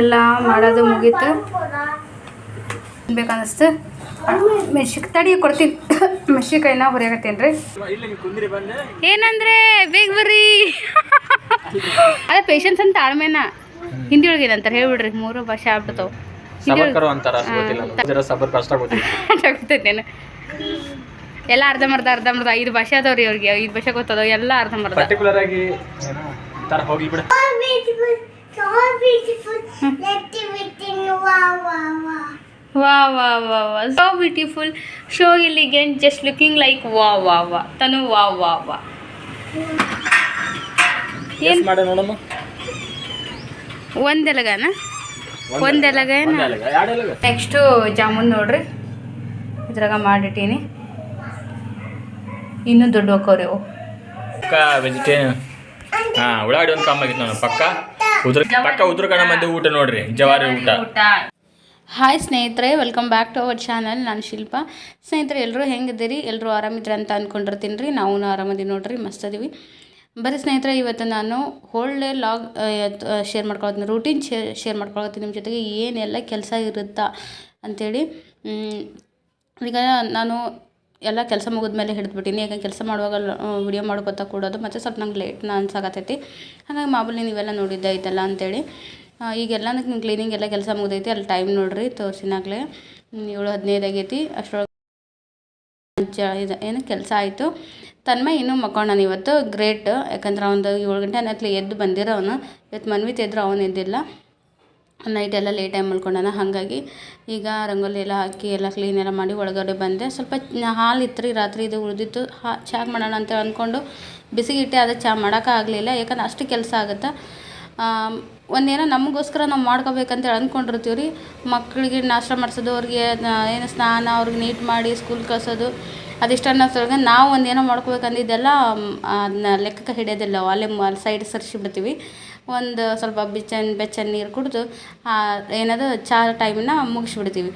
ಎಲ್ಲ ಮಾಡೋದು ಮುಗೀತು. ಬೇಕನ್ನಿಸ್ತು ಮೆಣ್ಸಿಕ್ ತಡಿ ಕೊಡ್ತೀನಿ. ಮೆಣ್ಸಿನ್ಕಾಯಿನ ಹೊರಗತ್ತೇನ್ರಿ ಏನಂದ್ರೆ ಬೇಗ ಬರ್ರಿ. ಅದೇ ಪೇಷನ್ಸ್ ಅಂತ ತಾಳ್ಮೆನ. ಹಿಂದಿ ಒಳಗೆ ಅಂತಾರೆ ಹೇಳ್ಬಿಡ್ರಿ ಮೂರು ಭಾಷೆ ಆಗ್ಬಿಡ್ತಾವ. ಗೊತ್ತೈತೇನು ಎಲ್ಲ ಅರ್ಧಂಬರ್ಧ ಅರ್ಧಂಬರ್ಧ ಐದು ಭಾಷೆ ಅದಾವ್ರಿ ಅವ್ರಿಗೆ. ಐದು ಭಾಷೆ ಗೊತ್ತದ ಎಲ್ಲ ಅರ್ಧಂಬರ್ಧ ಪರ್ಟಿಕ್ಯುಲರ್ ಆಗಿ ಹೋಗ್ಲಿ ಬಿಡ. ವಾ ವಾ ವಾ ವಾ. So beautiful so elegant just looking like ವಾ ವಾ ವಾ. ತನು ವಾ ವಾ ವಾ. ಏನ್? ಮಾಡ ನೋಡಮ್ಮ. ಒಂದೆಲಗನ ಒಂದೆಲಗ ಒಂದ್ ಎಲೆಗ, ಎರಡ್ ಎಲೆಗ? ನೆಕ್ಸ್ಟು ಜಾಮೂನ್ ನೋಡ್ರಿ. ಇದ್ರಾಗ ಮಾಡಿಟ್ಟೀನಿ. ಇನ್ನೂ ದೊಡ್ಡ ಹೋಕವ್ರಿ ಅವು ಪಕ್ಕ ವೆಜಿಟೇರಿಯನ್ ಹಾ ಉಳ್ಳಾಗಡ್ಡಿ ಒಂದು ಕಮ್ಮಿ ಆಗಿತ್ತು ನಾನು ಪಕ್ಕ. ಉದ್ರ ಪಕ್ಕ ಉದ್ರ ಕಣ ಮಂದಿ ಊಟ ನೋಡ್ರಿ ಜವಾರಿ ಊಟ. ಹಾಯ್ ಸ್ನೇಹಿತರೆ welcome back to our channel ನಾನು ಶಿಲ್ಪ. ಸ್ನೇಹಿತರೆ ಎಲ್ಲರೂ ಹೆಂಗಿದ್ದೀರಿ? ಎಲ್ಲರೂ ಆರಾಮಿದ್ರಿ ಅಂತ ಅಂದ್ಕೊಂಡಿರ್ತೀನಿ ರೀ. ನಾವು ಆರಾಮದೀವಿ ನೋಡ್ರಿ ಮಸ್ತ್ ಅದೀವಿ. ಬರೀ ಸ್ನೇಹಿತರೆ ಇವತ್ತು ನಾನು ಹೋಲ್ ಡೇ ಲಾಗ್ ಶೇರ್ ಮಾಡ್ಕೊಳ್ತೀನಿ ರೂಟೀನ್ ಶೇರ್ ಶೇರ್ ಮಾಡ್ಕೊಳತ್ತೀನಿ. ನಿಮ್ಮ ಜೊತೆಗೆ ಏನೆಲ್ಲ ಕೆಲಸ ಇರುತ್ತಾ ಅಂಥೇಳಿ ಈಗ ನಾನು ಎಲ್ಲ ಕೆಲಸ ಮುಗಿದ್ಮೇಲೆ ಹಿಡಿದ್ಬಿಟ್ಟಿನಿ. ಯಾಕಂದ್ರೆ ಕೆಲಸ ಮಾಡುವಾಗ ವಿಡಿಯೋ ಮಾಡ್ಕೊತಾ ಕೂಡೋದು ಮತ್ತು ಸ್ವಲ್ಪ ನಂಗೆ ಲೇಟ್ ಅನ್ಸಾಕತ್ತೈತಿ. ಹಾಗಾಗಿ ಮಾಮೂಲಿ ನೀವೆಲ್ಲ ನೋಡಿದ್ದೆ ಐತಲ್ಲ ಅಂತೇಳಿ. ಈಗೆಲ್ಲ ನಂಗೆ ಕ್ಲೀನಿಂಗ್ ಎಲ್ಲ ಕೆಲಸ ಮುಗಿದೈತಿ. ಅಲ್ಲಿ ಟೈಮ್ ನೋಡ್ರಿ, ತೋರಿಸಿನಾಗಲೇ. ಏಳು ಹದಿನೈದು ಆಗೈತಿ. ಅಷ್ಟರೊಳಗೆ ಇದು, ಏನು ಕೆಲಸ ಆಯಿತು. ತನ್ಮಯ ಇನ್ನೂ ಮಕ್ಕೊಂಡಾನ ಇವತ್ತು. ಗ್ರೇಟ್. ಯಾಕಂದ್ರೆ ಅವನು ಏಳು ಗಂಟೆ ಅನ್ನತ್ಲೆ ಎದ್ದು ಬಂದಿರೋ ಅವನು ಇವತ್ತು ಮನ್ವಿತ್ ಎದ್ರು, ಅವನು ಎದ್ದಿಲ್ಲ. ನೈಟ್ ಎಲ್ಲ ಲೇಟ್ ಟೈಮ್ ಮಲ್ಕೊಂಡಾನ. ಹಾಗಾಗಿ ಈಗ ರಂಗೋಲಿ ಎಲ್ಲ ಹಾಕಿ ಎಲ್ಲ ಕ್ಲೀನ್ ಎಲ್ಲ ಮಾಡಿ ಒಳಗಡೆ ಬಂದೆ. ಸ್ವಲ್ಪ ಹಾಲು ಇತ್ತು ರಾತ್ರಿ ಇದು ಉಳಿದಿತ್ತು. ಹಾ ಚಹಾ ಮಾಡೋಣ ಅಂತ ಅಂದ್ಕೊಂಡು ಬಿಸಿಗಿಟ್ಟೆ ಅದು ಚಹಾ ಮಾಡೋಕ್ಕಾಗಲಿಲ್ಲ ಯಾಕಂದ್ರೆ ಅಷ್ಟು ಕೆಲಸ ಆಗುತ್ತೆ. ಒಂದೇನೋ ನಮಗೋಸ್ಕರ ನಾವು ಮಾಡ್ಕೋಬೇಕಂತೇಳಿ ಅಂದ್ಕೊಂಡಿರ್ತೀವಿ ರೀ ಮಕ್ಕಳಿಗೆ ನಾಷ್ಟ ಮಾಡಿಸೋದು ಅವ್ರಿಗೆ ಏನು ಸ್ನಾನ ಅವ್ರಿಗೆ ನೀಟ್ ಮಾಡಿ ಸ್ಕೂಲ್ ಕಳ್ಸೋದು ಅದಿಷ್ಟ ಅನ್ನೋದ್ರೊಳಗೆ ನಾವು ಒಂದೇನೋ ಮಾಡ್ಕೋಬೇಕಂದಿದ್ದೆಲ್ಲ ಅದನ್ನ ಲೆಕ್ಕಕ್ಕೆ ಹಿಡಿಯೋದಿಲ್ಲ. ಅಲ್ಲೇ ಸೈಡ್ ಸೈಡ್ ಸರಿಸಿಬಿಡ್ತೀವಿ ಒಂದು ಸ್ವಲ್ಪ ಬಿಚ್ಚನ್ ಬೆಚ್ಚನ್ ನೀರು ಕುಡಿದು ಏನದು ಚಹಾ ಟೈಮನ್ನ ಮುಗಿಸ್ಬಿಡ್ತೀವಿ.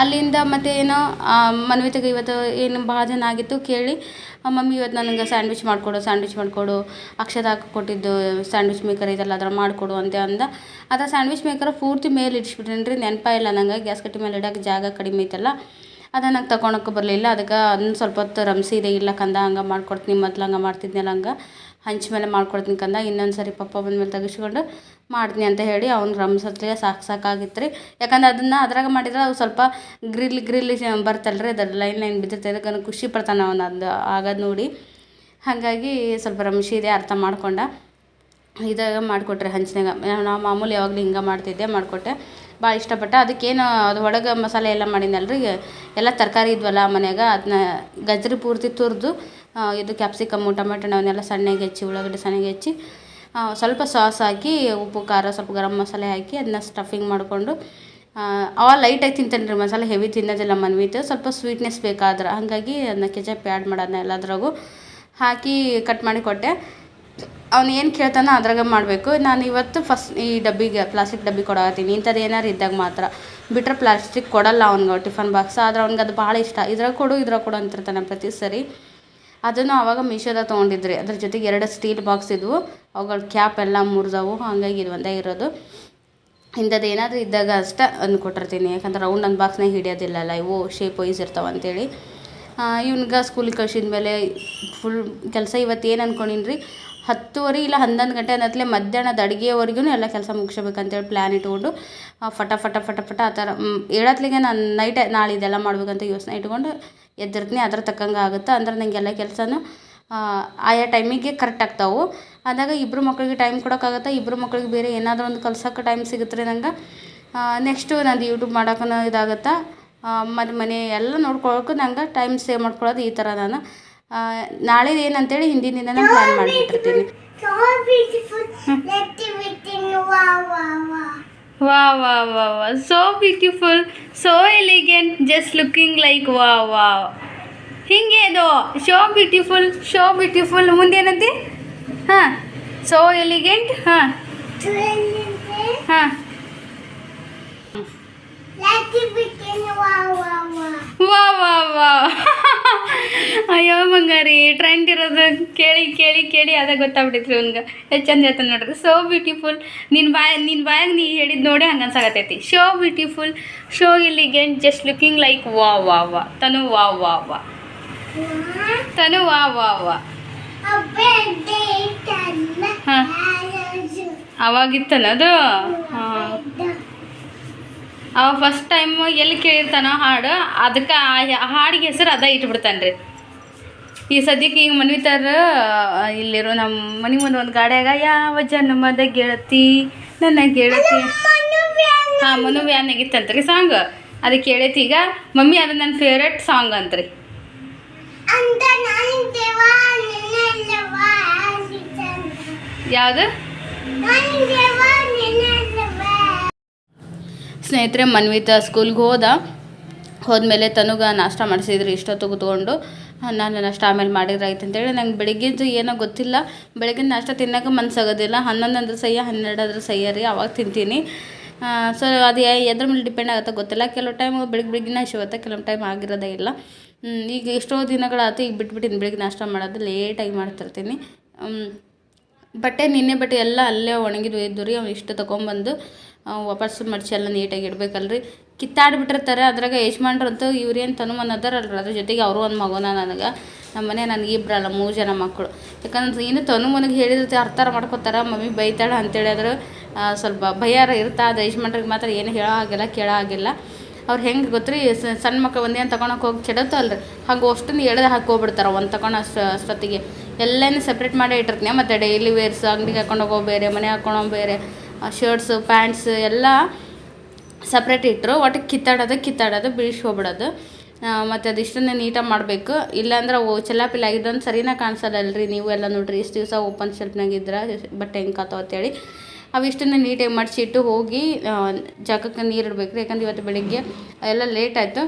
ಅಲ್ಲಿಂದ ಮತ್ತೆ ಏನೋ ಮನ್ವಿತಗೆ ಇವತ್ತು ಏನು ಭಾಳ ಜನ ಆಗಿತ್ತು ಕೇಳಿ ಮಮ್ಮಿ ಇವತ್ತು ನನಗೆ ಸ್ಯಾಂಡ್ವಿಚ್ ಮಾಡಿಕೊಡು ಸ್ಯಾಂಡ್ವಿಚ್ ಮಾಡಿಕೊಡು ಅಕ್ಷದ ಹಾಕಿ ಕೊಟ್ಟಿದ್ದು ಸ್ಯಾಂಡ್ವಿಚ್ ಮೇಕರ್ ಇದೆಲ್ಲ ಅದ್ರ ಮಾಡಿಕೊಡು ಅಂತ ಅಂದ. ಅದ ಸ್ಯಾಂಡ್ವಿಚ್ ಮೇಕರ್ ಪೂರ್ತಿ ಮೇಲೆ ಇಡಿಸ್ಬಿಟ್ಟಿನಿ ರೀ ನೆನಪ ಇಲ್ಲ ನಂಗೆ, ಗ್ಯಾಸ್ ಕಟ್ಟಿ ಮೇಲೆ ಇಡೋಕೆ ಜಾಗ ಕಡಿಮೆ ಐತಲ್ಲ ಅದನ್ನ ನಂಗೆ ತಗೊಳಕ್ಕೆ ಬರಲಿಲ್ಲ, ಅದಕ್ಕೆ ಅದನ್ನ ಸ್ವಲ್ಪ ಹೊತ್ತು ರಮ್ಸಿದೆ ಇಲ್ಲ ಕಂದ ಹಂಗೆ ಮಾಡ್ಕೊಡ್ತೀನಿ, ಮೊದ್ಲು ಹಂಗೆ ಮಾಡ್ತಿದ್ನಲ್ಲ ಹಂಗೆ. ಹಂಚ ಮೇಲೆ ಮಾಡ್ಕೊಡ್ತೀನಿ ಕಂದ ಇನ್ನೊಂದು ಸರಿ ಪಪ್ಪ ಬಂದ್ಮೇಲೆ ತೆಗೆಸ್ಕೊಂಡು ಮಾಡ್ತೀನಿ ಅಂತ ಹೇಳಿ ಅವ್ನು ರಮ್ಸತ್ಲೆ ಸಾಕು ಸಾಕಾಗಿತ್ತು ರೀ ಯಾಕಂದ್ರೆ ಅದನ್ನು ಅದ್ರಾಗ ಮಾಡಿದ್ರೆ ಅವು ಸ್ವಲ್ಪ ಗ್ರಿಲ್ ಗ್ರಿಲ್ ಬರ್ತಲ್ಲ ರೀ ಅದ್ರ ಲೈನ್ ಲೈನ್ ಬಿದ್ದಿರ್ತದೆ. ಅದಕ್ಕೆ ಖುಷಿ ಪಡ್ತಾನೆ ಅವನು ಅದು ಆಗೋದು ನೋಡಿ. ಹಾಗಾಗಿ ಸ್ವಲ್ಪ ರಮ್ಸಿದೆ ಅರ್ಥ ಮಾಡ್ಕೊಂಡ ಇದಾಗ ಮಾಡಿಕೊಟ್ರೆ ಹಂಚಿನಾಗ ನಾವು ಮಾಮೂಲಿ ಯಾವಾಗಲೂ ಹಿಂಗೆ ಮಾಡ್ತಿದ್ದೆ, ಮಾಡಿಕೊಟ್ಟೆ. ಭಾಳ ಇಷ್ಟಪಟ್ಟೆ. ಅದಕ್ಕೇನು ಅದು ಒಳಗೆ ಮಸಾಲೆ ಎಲ್ಲ ಮಾಡಿನಲ್ರಿ ಎಲ್ಲ ತರಕಾರಿ ಇದ್ವಲ್ಲ ಮನೆಯಾಗ ಅದನ್ನ ಗಜ್ರಿ ಪೂರ್ತಿ ತುರಿದು ಇದು ಕ್ಯಾಪ್ಸಿಕಮ್ಮು ಟೊಮೆಟೊ ಅವನ್ನೆಲ್ಲ ಸಣ್ಣಗೆ ಹೆಚ್ಚಿ, ಉಳ್ಳಾಗಡ್ಡೆ ಸಣ್ಣಗೆ ಹೆಚ್ಚಿ ಸ್ವಲ್ಪ ಸಾಸ್ ಹಾಕಿ, ಉಪ್ಪು, ಖಾರ, ಸ್ವಲ್ಪ ಗರಂ ಮಸಾಲೆ ಹಾಕಿ ಅದನ್ನ ಸ್ಟಫಿಂಗ್ ಮಾಡಿಕೊಂಡು ಅವ ಲೈಟಾಗಿ ತಿಂತಾನೆ ರೀ ಮಸಾಲೆ ಹೆವಿ ತಿನ್ನೋದಿಲ್ಲ ಮನ್ವಿತು ಸ್ವಲ್ಪ ಸ್ವೀಟ್ನೆಸ್ ಬೇಕಾದ್ರೆ. ಹಾಗಾಗಿ ಅದನ್ನ ಕೆಚಪ್ ಆ್ಯಡ್ ಮಾಡೋದನ್ನ ಎಲ್ಲದ್ರಾಗೂ ಹಾಕಿ ಕಟ್ ಮಾಡಿ ಕೊಟ್ಟೆ. ಅವ್ನು ಏನು ಕೇಳ್ತಾನೋ ಅದ್ರಾಗ ಮಾಡಬೇಕು. ನಾನು ಇವತ್ತು ಫಸ್ಟ್ ಈ ಡಬ್ಬಿಗೆ ಪ್ಲಾಸ್ಟಿಕ್ ಡಬ್ಬಿ ಕೊಡಾಕತ್ತೀನಿ. ಇಂಥದ್ದು ಏನಾರು ಇದ್ದಾಗ ಮಾತ್ರ. ಬಿಟ್ಟರೆ ಪ್ಲಾಸ್ಟಿಕ್ ಕೊಡಲ್ಲ ಅವ್ನಿಗೆ ಟಿಫನ್ ಬಾಕ್ಸ್ ಆದ್ರೆ ಅವ್ನಿಗೆ ಅದು ಭಾಳ ಇಷ್ಟ. ಇದ್ರಾಗ ಕೊಡು ಇದ್ರಾಗ ಕೊಡು ಅಂತಿರ್ತಾನೆ ಪ್ರತಿ ಸರಿ. ಅದನ್ನು ಅವಾಗ ಮೀಶೋದ ತೊಗೊಂಡಿದ್ರಿ. ಅದ್ರ ಜೊತೆಗೆ ಎರಡು ಸ್ಟೀಲ್ ಬಾಕ್ಸ್ ಇದ್ವು. ಅವುಗಳ ಕ್ಯಾಪ್ ಎಲ್ಲ ಮುರಿದವು. ಹಾಗಾಗಿ ಇದು ಒಂದೇ ಇರೋದು. ಇಂಥದ್ದು ಏನಾದರೂ ಇದ್ದಾಗ ಅಷ್ಟೇ ಅಂದು ಕೊಟ್ಟಿರ್ತೀನಿ. ಯಾಕಂದ್ರೆ ರೌಂಡ್ ಒಂದು ಬಾಕ್ಸ್ನಾಗ ಹಿಡಿಯೋದಿಲ್ಲಲ್ಲ, ಇವು ಶೇಪ್ ವೈಸ್ ಇರ್ತಾವೆ ಅಂತೇಳಿ. ಇವ್ನಿಗೆ ಸ್ಕೂಲಿಗೆ ಕಳ್ಸಿದ ಮೇಲೆ ಫುಲ್ ಕೆಲಸ ಇವತ್ತು ಏನು ಅಂದ್ಕೊಂಡಿನ್ರಿ ಹತ್ತುವರೆ ಇಲ್ಲ ಹನ್ನೊಂದು ಗಂಟೆ ಅನ್ನತ್ಲೆ ಮಧ್ಯಾಹ್ನದ ಅಡುಗೆವರೆಗೂ ಎಲ್ಲ ಕೆಲಸ ಮುಗಿಸ್ಬೇಕಂತೇಳಿ ಪ್ಲ್ಯಾನ್ ಇಟ್ಕೊಂಡು ಫಟ ಫಟ ಫಟ ಫಟ ಆ ಥರ ಹೇಳತ್ಲಿಗೆ ನಾನು ನೈಟೇ ನಾಳೆ ಇದೆಲ್ಲ ಮಾಡಬೇಕಂತ ಯೋಚನೆ ಇಟ್ಕೊಂಡು ಎದ್ದಿರ್ತೀನಿ ಅದ್ರ ತಕ್ಕಂಗೆ ಆಗುತ್ತೆ. ಅಂದ್ರೆ ನನಗೆಲ್ಲ ಕೆಲಸನೂ ಆಯಾ ಟೈಮಿಗೆ ಕರೆಕ್ಟ್ ಆಗ್ತಾವೆ. ಆದಾಗ ಇಬ್ಬರು ಮಕ್ಕಳಿಗೆ ಟೈಮ್ ಕೊಡೋಕ್ಕಾಗತ್ತೆ ಇಬ್ಬರು ಮಕ್ಕಳಿಗೆ ಬೇರೆ ಏನಾದರೂ ಒಂದು ಕಲ್ಸೋಕ್ಕೆ ಟೈಮ್ ಸಿಗುತ್ತೆ ರೀ ನಂಗೆ ನೆಕ್ಸ್ಟು ನಂದು ಯೂಟ್ಯೂಬ್ ಮಾಡೋಕ್ಕೂ ಇದಾಗುತ್ತೆ? ಮತ್ತು ಮನೆ ಎಲ್ಲ ನೋಡ್ಕೊಳಕ್ಕೂ ನಂಗೆ ಟೈಮ್ ಸೇವ್ ಮಾಡ್ಕೊಳ್ಳೋದು ಈ ಥರ ನಾನು. ನಾಳೆದು ಏನಂತೇಳಿ ಹಿಂದಿನ ದಿನ ಪ್ಲ್ಯಾನ್ ಮಾಡಿಬಿಟ್ಟಿರ್ತೀನಿ. ವಾ ವಾ ವಾ ವಾ so beautiful so elegant just looking like ವಾ ವಾ ಹಿಂಗೆ ಅದು ಶೋ ಬ್ಯೂಟಿಫುಲ್ ಶೋ ಬ್ಯೂಟಿಫುಲ್ ಮುಂದೇನಂತೆ ಹಾಂ. ಸೋ ಎಲಿಗೆಂಟ್ ಹಾಂ. ಹಾಂ. ವಾ ವಾ ವಾ ಅಯ್ಯೋ ಮಂಗ ರೀ ಟ್ರೆಂಡ್ ಇರೋದು ಕೇಳಿ ಕೇಳಿ ಕೇಳಿ ಅದ ಗೊತ್ತಾಗ್ಬಿಟ್ಟಿತ್ರಿ ಅವ್ನಿಗೆ ಎಷ್ಟು ಚಂದ ಹೇಳ್ತಾನೆ ನೋಡ್ರಿ ಸೋ ಬ್ಯೂಟಿಫುಲ್ ನಿನ್ನ ಬಾಯ ನಿನ್ನ ಬಾಯಾಗ ನೀ ಹೇಳಿದ್ ನೋಡಿ ಹಂಗೆ ಅನ್ಸಾಗತ್ತೈತಿ so beautiful so elegant just looking like ವಾ ವಾ ವಾ ತನು ವಾ ವಾ ವಾ ತನು ವಾ ವಾ ವಾ ಹಾಂ. ಅದು? ಹಾಂ. ಅವ ಫಸ್ಟ್ ಟೈಮ್ ಎಲ್ಲಿ ಕೇಳಿರ್ತಾನೋ ಹಾಡು ಅದಕ್ಕೆ ಆ ಹಾಡಿಗೆ ಹೆಸರು ಅದ ಇಟ್ಬಿಡ್ತಾನೆ ರೀ ಈ ಸದ್ಯಕ್ಕೆ ಈಗ ಮನವಿತಾರ ಇಲ್ಲಿರೋ ನಮ್ಮ ಮನೆ ಮುಂದೆ ಒಂದು ಗಾಡಿಯಾಗ ಯಾವ ಜನ್ಮದ ಗೆಳತಿ ನನ್ನ ಗೆಳತಿ? ಹಾಂ ಮನು ವ್ಯಾನ್ ಆಗಿತ್ತಂತ್ರಿ ಸಾಂಗ್. ಅದಕ್ಕೆ ಕೇಳೈತಿ ಈಗ ಮಮ್ಮಿ ಅದು ನನ್ನ ಫೇವ್ರೆಟ್ ಸಾಂಗ್ ಅಂತ್ರಿ. ಯಾವುದು? ಸ್ನೇಹಿತರೆ, ಮನ್ವಿತ ಸ್ಕೂಲ್ಗೆ ಹೋದ. ಹೋದ್ಮೇಲೆ ತನಗೆ ನಾಷ್ಟ ಮಾಡಿಸಿದ್ರು ಇಷ್ಟೊತ್ತು ಕೂತ್ಕೊಂಡು ನಾನು ನಾಷ್ಟ ಆಮೇಲೆ ಮಾಡಿದ್ರೆ ಆಯ್ತು ಅಂತೇಳಿ. ನಂಗೆ ಬೆಳಿಗ್ಗೆದ್ದು ಏನೋ ಗೊತ್ತಿಲ್ಲ. ಬೆಳಗಿನ ನಾಷ್ಟ ತಿನ್ನೋಕೆ ಮನ್ಸಾಗೋದಿಲ್ಲ. ಹನ್ನೊಂದು ಅಂದ್ರೆ ಸಹ್ಯ ಹನ್ನೆರಡು ಆದ್ರೆ ಸಹ್ಯ ರೀ, ಅವಾಗ ತಿಂತೀನಿ. ಸೊ ಅದು ಎದ್ರ ಮೇಲೆ ಡಿಪೆಂಡ್ ಆಗುತ್ತೆ ಗೊತ್ತಿಲ್ಲ. ಕೆಲವು ಟೈಮ್ ಬೆಳಿಗ್ಗೆ ನಾಶ ಹಸಿವತ್ತೆ ಕೆಲವು ಟೈಮ್ ಆಗಿರೋದೇ ಇಲ್ಲ. ಈಗ ಎಷ್ಟೋ ದಿನಗಳಾಯ್ತು ಈಗ ಬಿಟ್ಬಿಟ್ಟಿನಿ ಬೆಳಿಗ್ಗೆ ನಾಷ್ಟ ಮಾಡೋದು ಲೇಟಾಗಿ ಮಾಡ್ತಿರ್ತೀನಿ. ಬಟ್ಟೆ ನಿನ್ನೆ ಬಟ್ಟೆ ಎಲ್ಲ ಅಲ್ಲೇ ಒಣಗಿದ್ವು ಇದ್ದು ರೀ ಅವ್ನು ಇಷ್ಟು ತೊಗೊಂಬಂದು. ವಾಪಸ್ಸು ಮಡ್ಚಿ ಎಲ್ಲ ನೀಟಾಗಿ ಕಿತ್ತಾಡಿ ಕಿತ್ತಾಡ್ಬಿಟ್ಟಿರ್ತಾರೆ ಅದ್ರಾಗ ಯಜಮಾನ್ರಂತೂ ಇವ್ರೇನು ತನುಮನ್ ಅದಾರಲ್ರಿ ಅದ್ರ ಜೊತೆಗೆ ಅವರು ಒಂದು ಮಗುನ ನನಗೆ ನಮ್ಮ ಮನೆ ನನಗೆ ಇಬ್ಬರಲ್ಲ ಮೂರು ಜನ ಮಕ್ಕಳು ಯಾಕಂದ್ರೆ ಇನ್ನು ತನುಮನಿಗೆ ಹೇಳಿದ್ರೆ ಅರ್ಥ ಮಾಡ್ಕೊತಾರ, ಮಮ್ಮಿ ಬೈತಾಳೆ ಅಂತೇಳಿ ಆದ್ರೆ ಸ್ವಲ್ಪ ಭಯಾರ ಇರ್ತಾ ಅದು ಯಜಮಾನ್ರಿಗೆ ಮಾತ್ರ ಏನು ಹೇಳೋ ಆಗಿಲ್ಲ ಕೇಳೋ ಹಾಗಿಲ್ಲ. ಅವ್ರು ಹೆಂಗೆ ಗೊತ್ತು ರೀ ಸಣ್ಣ ಮಕ್ಕಳು ಒಂದೇನು ತಗೊಳಕ್ಕೆ ಹೋಗಿ ಕೆಡತ್ತಲ್ರಿ ಹಾಗೆ ಅಷ್ಟನ್ನು ಎಳೆದು ಹಾಕಿ ಹೋಗ್ಬಿಡ್ತಾರೆ ಒಂದು ತಗೊಂಡು ಅಷ್ಟು ಅಷ್ಟೊತ್ತಿಗೆ. ಎಲ್ಲನೂ ಸಪ್ರೇಟ್ ಮಾಡಿ ಇಟ್ಟಿರ್ತೀನಿ. ಮತ್ತು ಡೈಲಿ ವೇರ್ಸ್ ಅಂಗಡಿಗೆ ಹಾಕೊಂಡು ಹೋಗೋ ಬೇರೆ, ಮನೆ ಹಾಕೊಳೋ ಬೇರೆ. ಶರ್ಟ್ಸು, ಪ್ಯಾಂಟ್ಸ್ ಎಲ್ಲ ಸಪ್ರೇಟ್ ಇಟ್ಟರು ಒಟ್ಟು ಕಿತ್ತಾಡೋದು ಕಿತ್ತಾಡೋದು ಬಿಡಿಸಿ ಹೋಗ್ಬಿಡೋದು ಮತ್ತು ಅದಿಷ್ಟನ್ನೇ ನೀಟಾಗಿ ಮಾಡಬೇಕು. ಇಲ್ಲಾಂದ್ರೆ ಓ ಚೆಲ್ಲ ಪಿಲ್ಲ ಆಗಿದ್ದೊಂದು ಸರಿನ ಕಾಣಿಸಲ್ಲಲ್ರಿ ನೀವು ಎಲ್ಲ ನೋಡ್ರಿ. ಇಷ್ಟು ದಿವಸ ಓಪನ್ ಶೆಲ್ಫ್ನಾಗ ಇದ್ರೆ, ಬಟ್ಟೆ ಹೆಂಗೆ ಕಾತಾವ ಅಂತೇಳಿ ಅವಿಷ್ಟನ್ನು ನೀಟಾಗಿ ಮಡಿಸಿಟ್ಟು ಹೋಗಿ ಜಾಗಕ್ಕೆ ನೀರು ರೀ ಯಾಕಂದ್ರೆ ಇವತ್ತು ಬೆಳಿಗ್ಗೆ ಎಲ್ಲ ಲೇಟ್ ಆಯಿತು.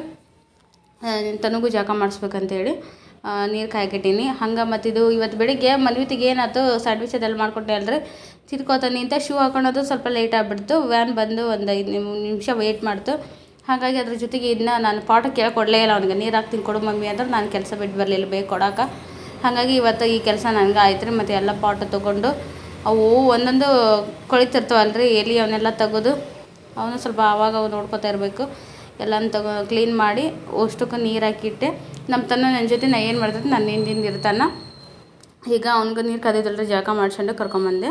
ತನಗೂ ಜಾಗ ಮಾಡಿಸ್ಬೇಕಂತೇಳಿ ನೀರು ಕಾಯ್ಕಿಟ್ಟೀನಿ. ಹಂಗೆ ಮತ್ತಿದು ಇವತ್ತು ಬೆಳಿಗ್ಗೆ ಮನ್ವಿತಿಗೆ ಏನಾಯ್ತು ಸ್ಯಾಂಡ್ವಿಚ್ ಅದೆಲ್ಲ ಮಾಡಿಕೊಟ್ಟೆ ಅಲ್ರಿ ತಿರ್ಕೋತಾನೆ ಅಂತ ಶೂ ಹಾಕೊಳೋದು ಸ್ವಲ್ಪ ಲೇಟ್ ಆಗಿಬಿಡ್ತು. ವ್ಯಾನ್ ಬಂದು ಒಂದು ಐದು ನಿಮಿಷ ವೆಯ್ಟ್ ಮಾಡ್ತು. ಹಾಗಾಗಿ ಅದ್ರ ಜೊತೆಗೆ ಇದನ್ನ ನಾನು ಪಾಟ ಕೊಡಲೇ ಇಲ್ಲ ಅವ್ನಿಗೆ. ನೀರು ಹಾಕ್ತೀನಿ ಕೊಡು ಮಮ್ಮಿ ಅಂದ್ರೆ ನಾನು ಕೆಲಸ ಬಿಟ್ಟು ಬರಲಿಲ್ಲ ಬೇಕು ಕೊಡೋಕೆ. ಹಾಗಾಗಿ ಇವತ್ತು ಈ ಕೆಲಸ ನನಗೆ ಆಯ್ತು ರೀ, ಮತ್ತು ಎಲ್ಲ ಪಾಟ ತೊಗೊಂಡು ಅವು ಒಂದೊಂದು ಕೊಳಿತಿರ್ತಾವಲ್ಲ ರೀ ಎಲ್ಲಿ ಅವನ್ನೆಲ್ಲ ತೆಗೆದು ಅವನು ಸ್ವಲ್ಪ ಆವಾಗ ಅವು ನೋಡ್ಕೊತಾ ಇರಬೇಕು. ಎಲ್ಲನೂ ತಗೋ ಕ್ಲೀನ್ ಮಾಡಿ ಅಷ್ಟಕ್ಕೆ ನೀರು ಹಾಕಿಟ್ಟೆ. ನಮ್ಮ ತನ್ನ ನನ್ನ ಜೊತೆ ನಾ ಏನು ಮಾಡ್ತೈತೆ ನನ್ನ ಹಿಂದಿಂದ ಇರ್ತಾನೆ. ಈಗ ಅವ್ನಿಗೆ ನೀರು ಕದಿದಲ್ರಿ ಜಳಕ ಮಾಡ್ಕೊಂಡು ಕರ್ಕೊಂಬಂದೆ.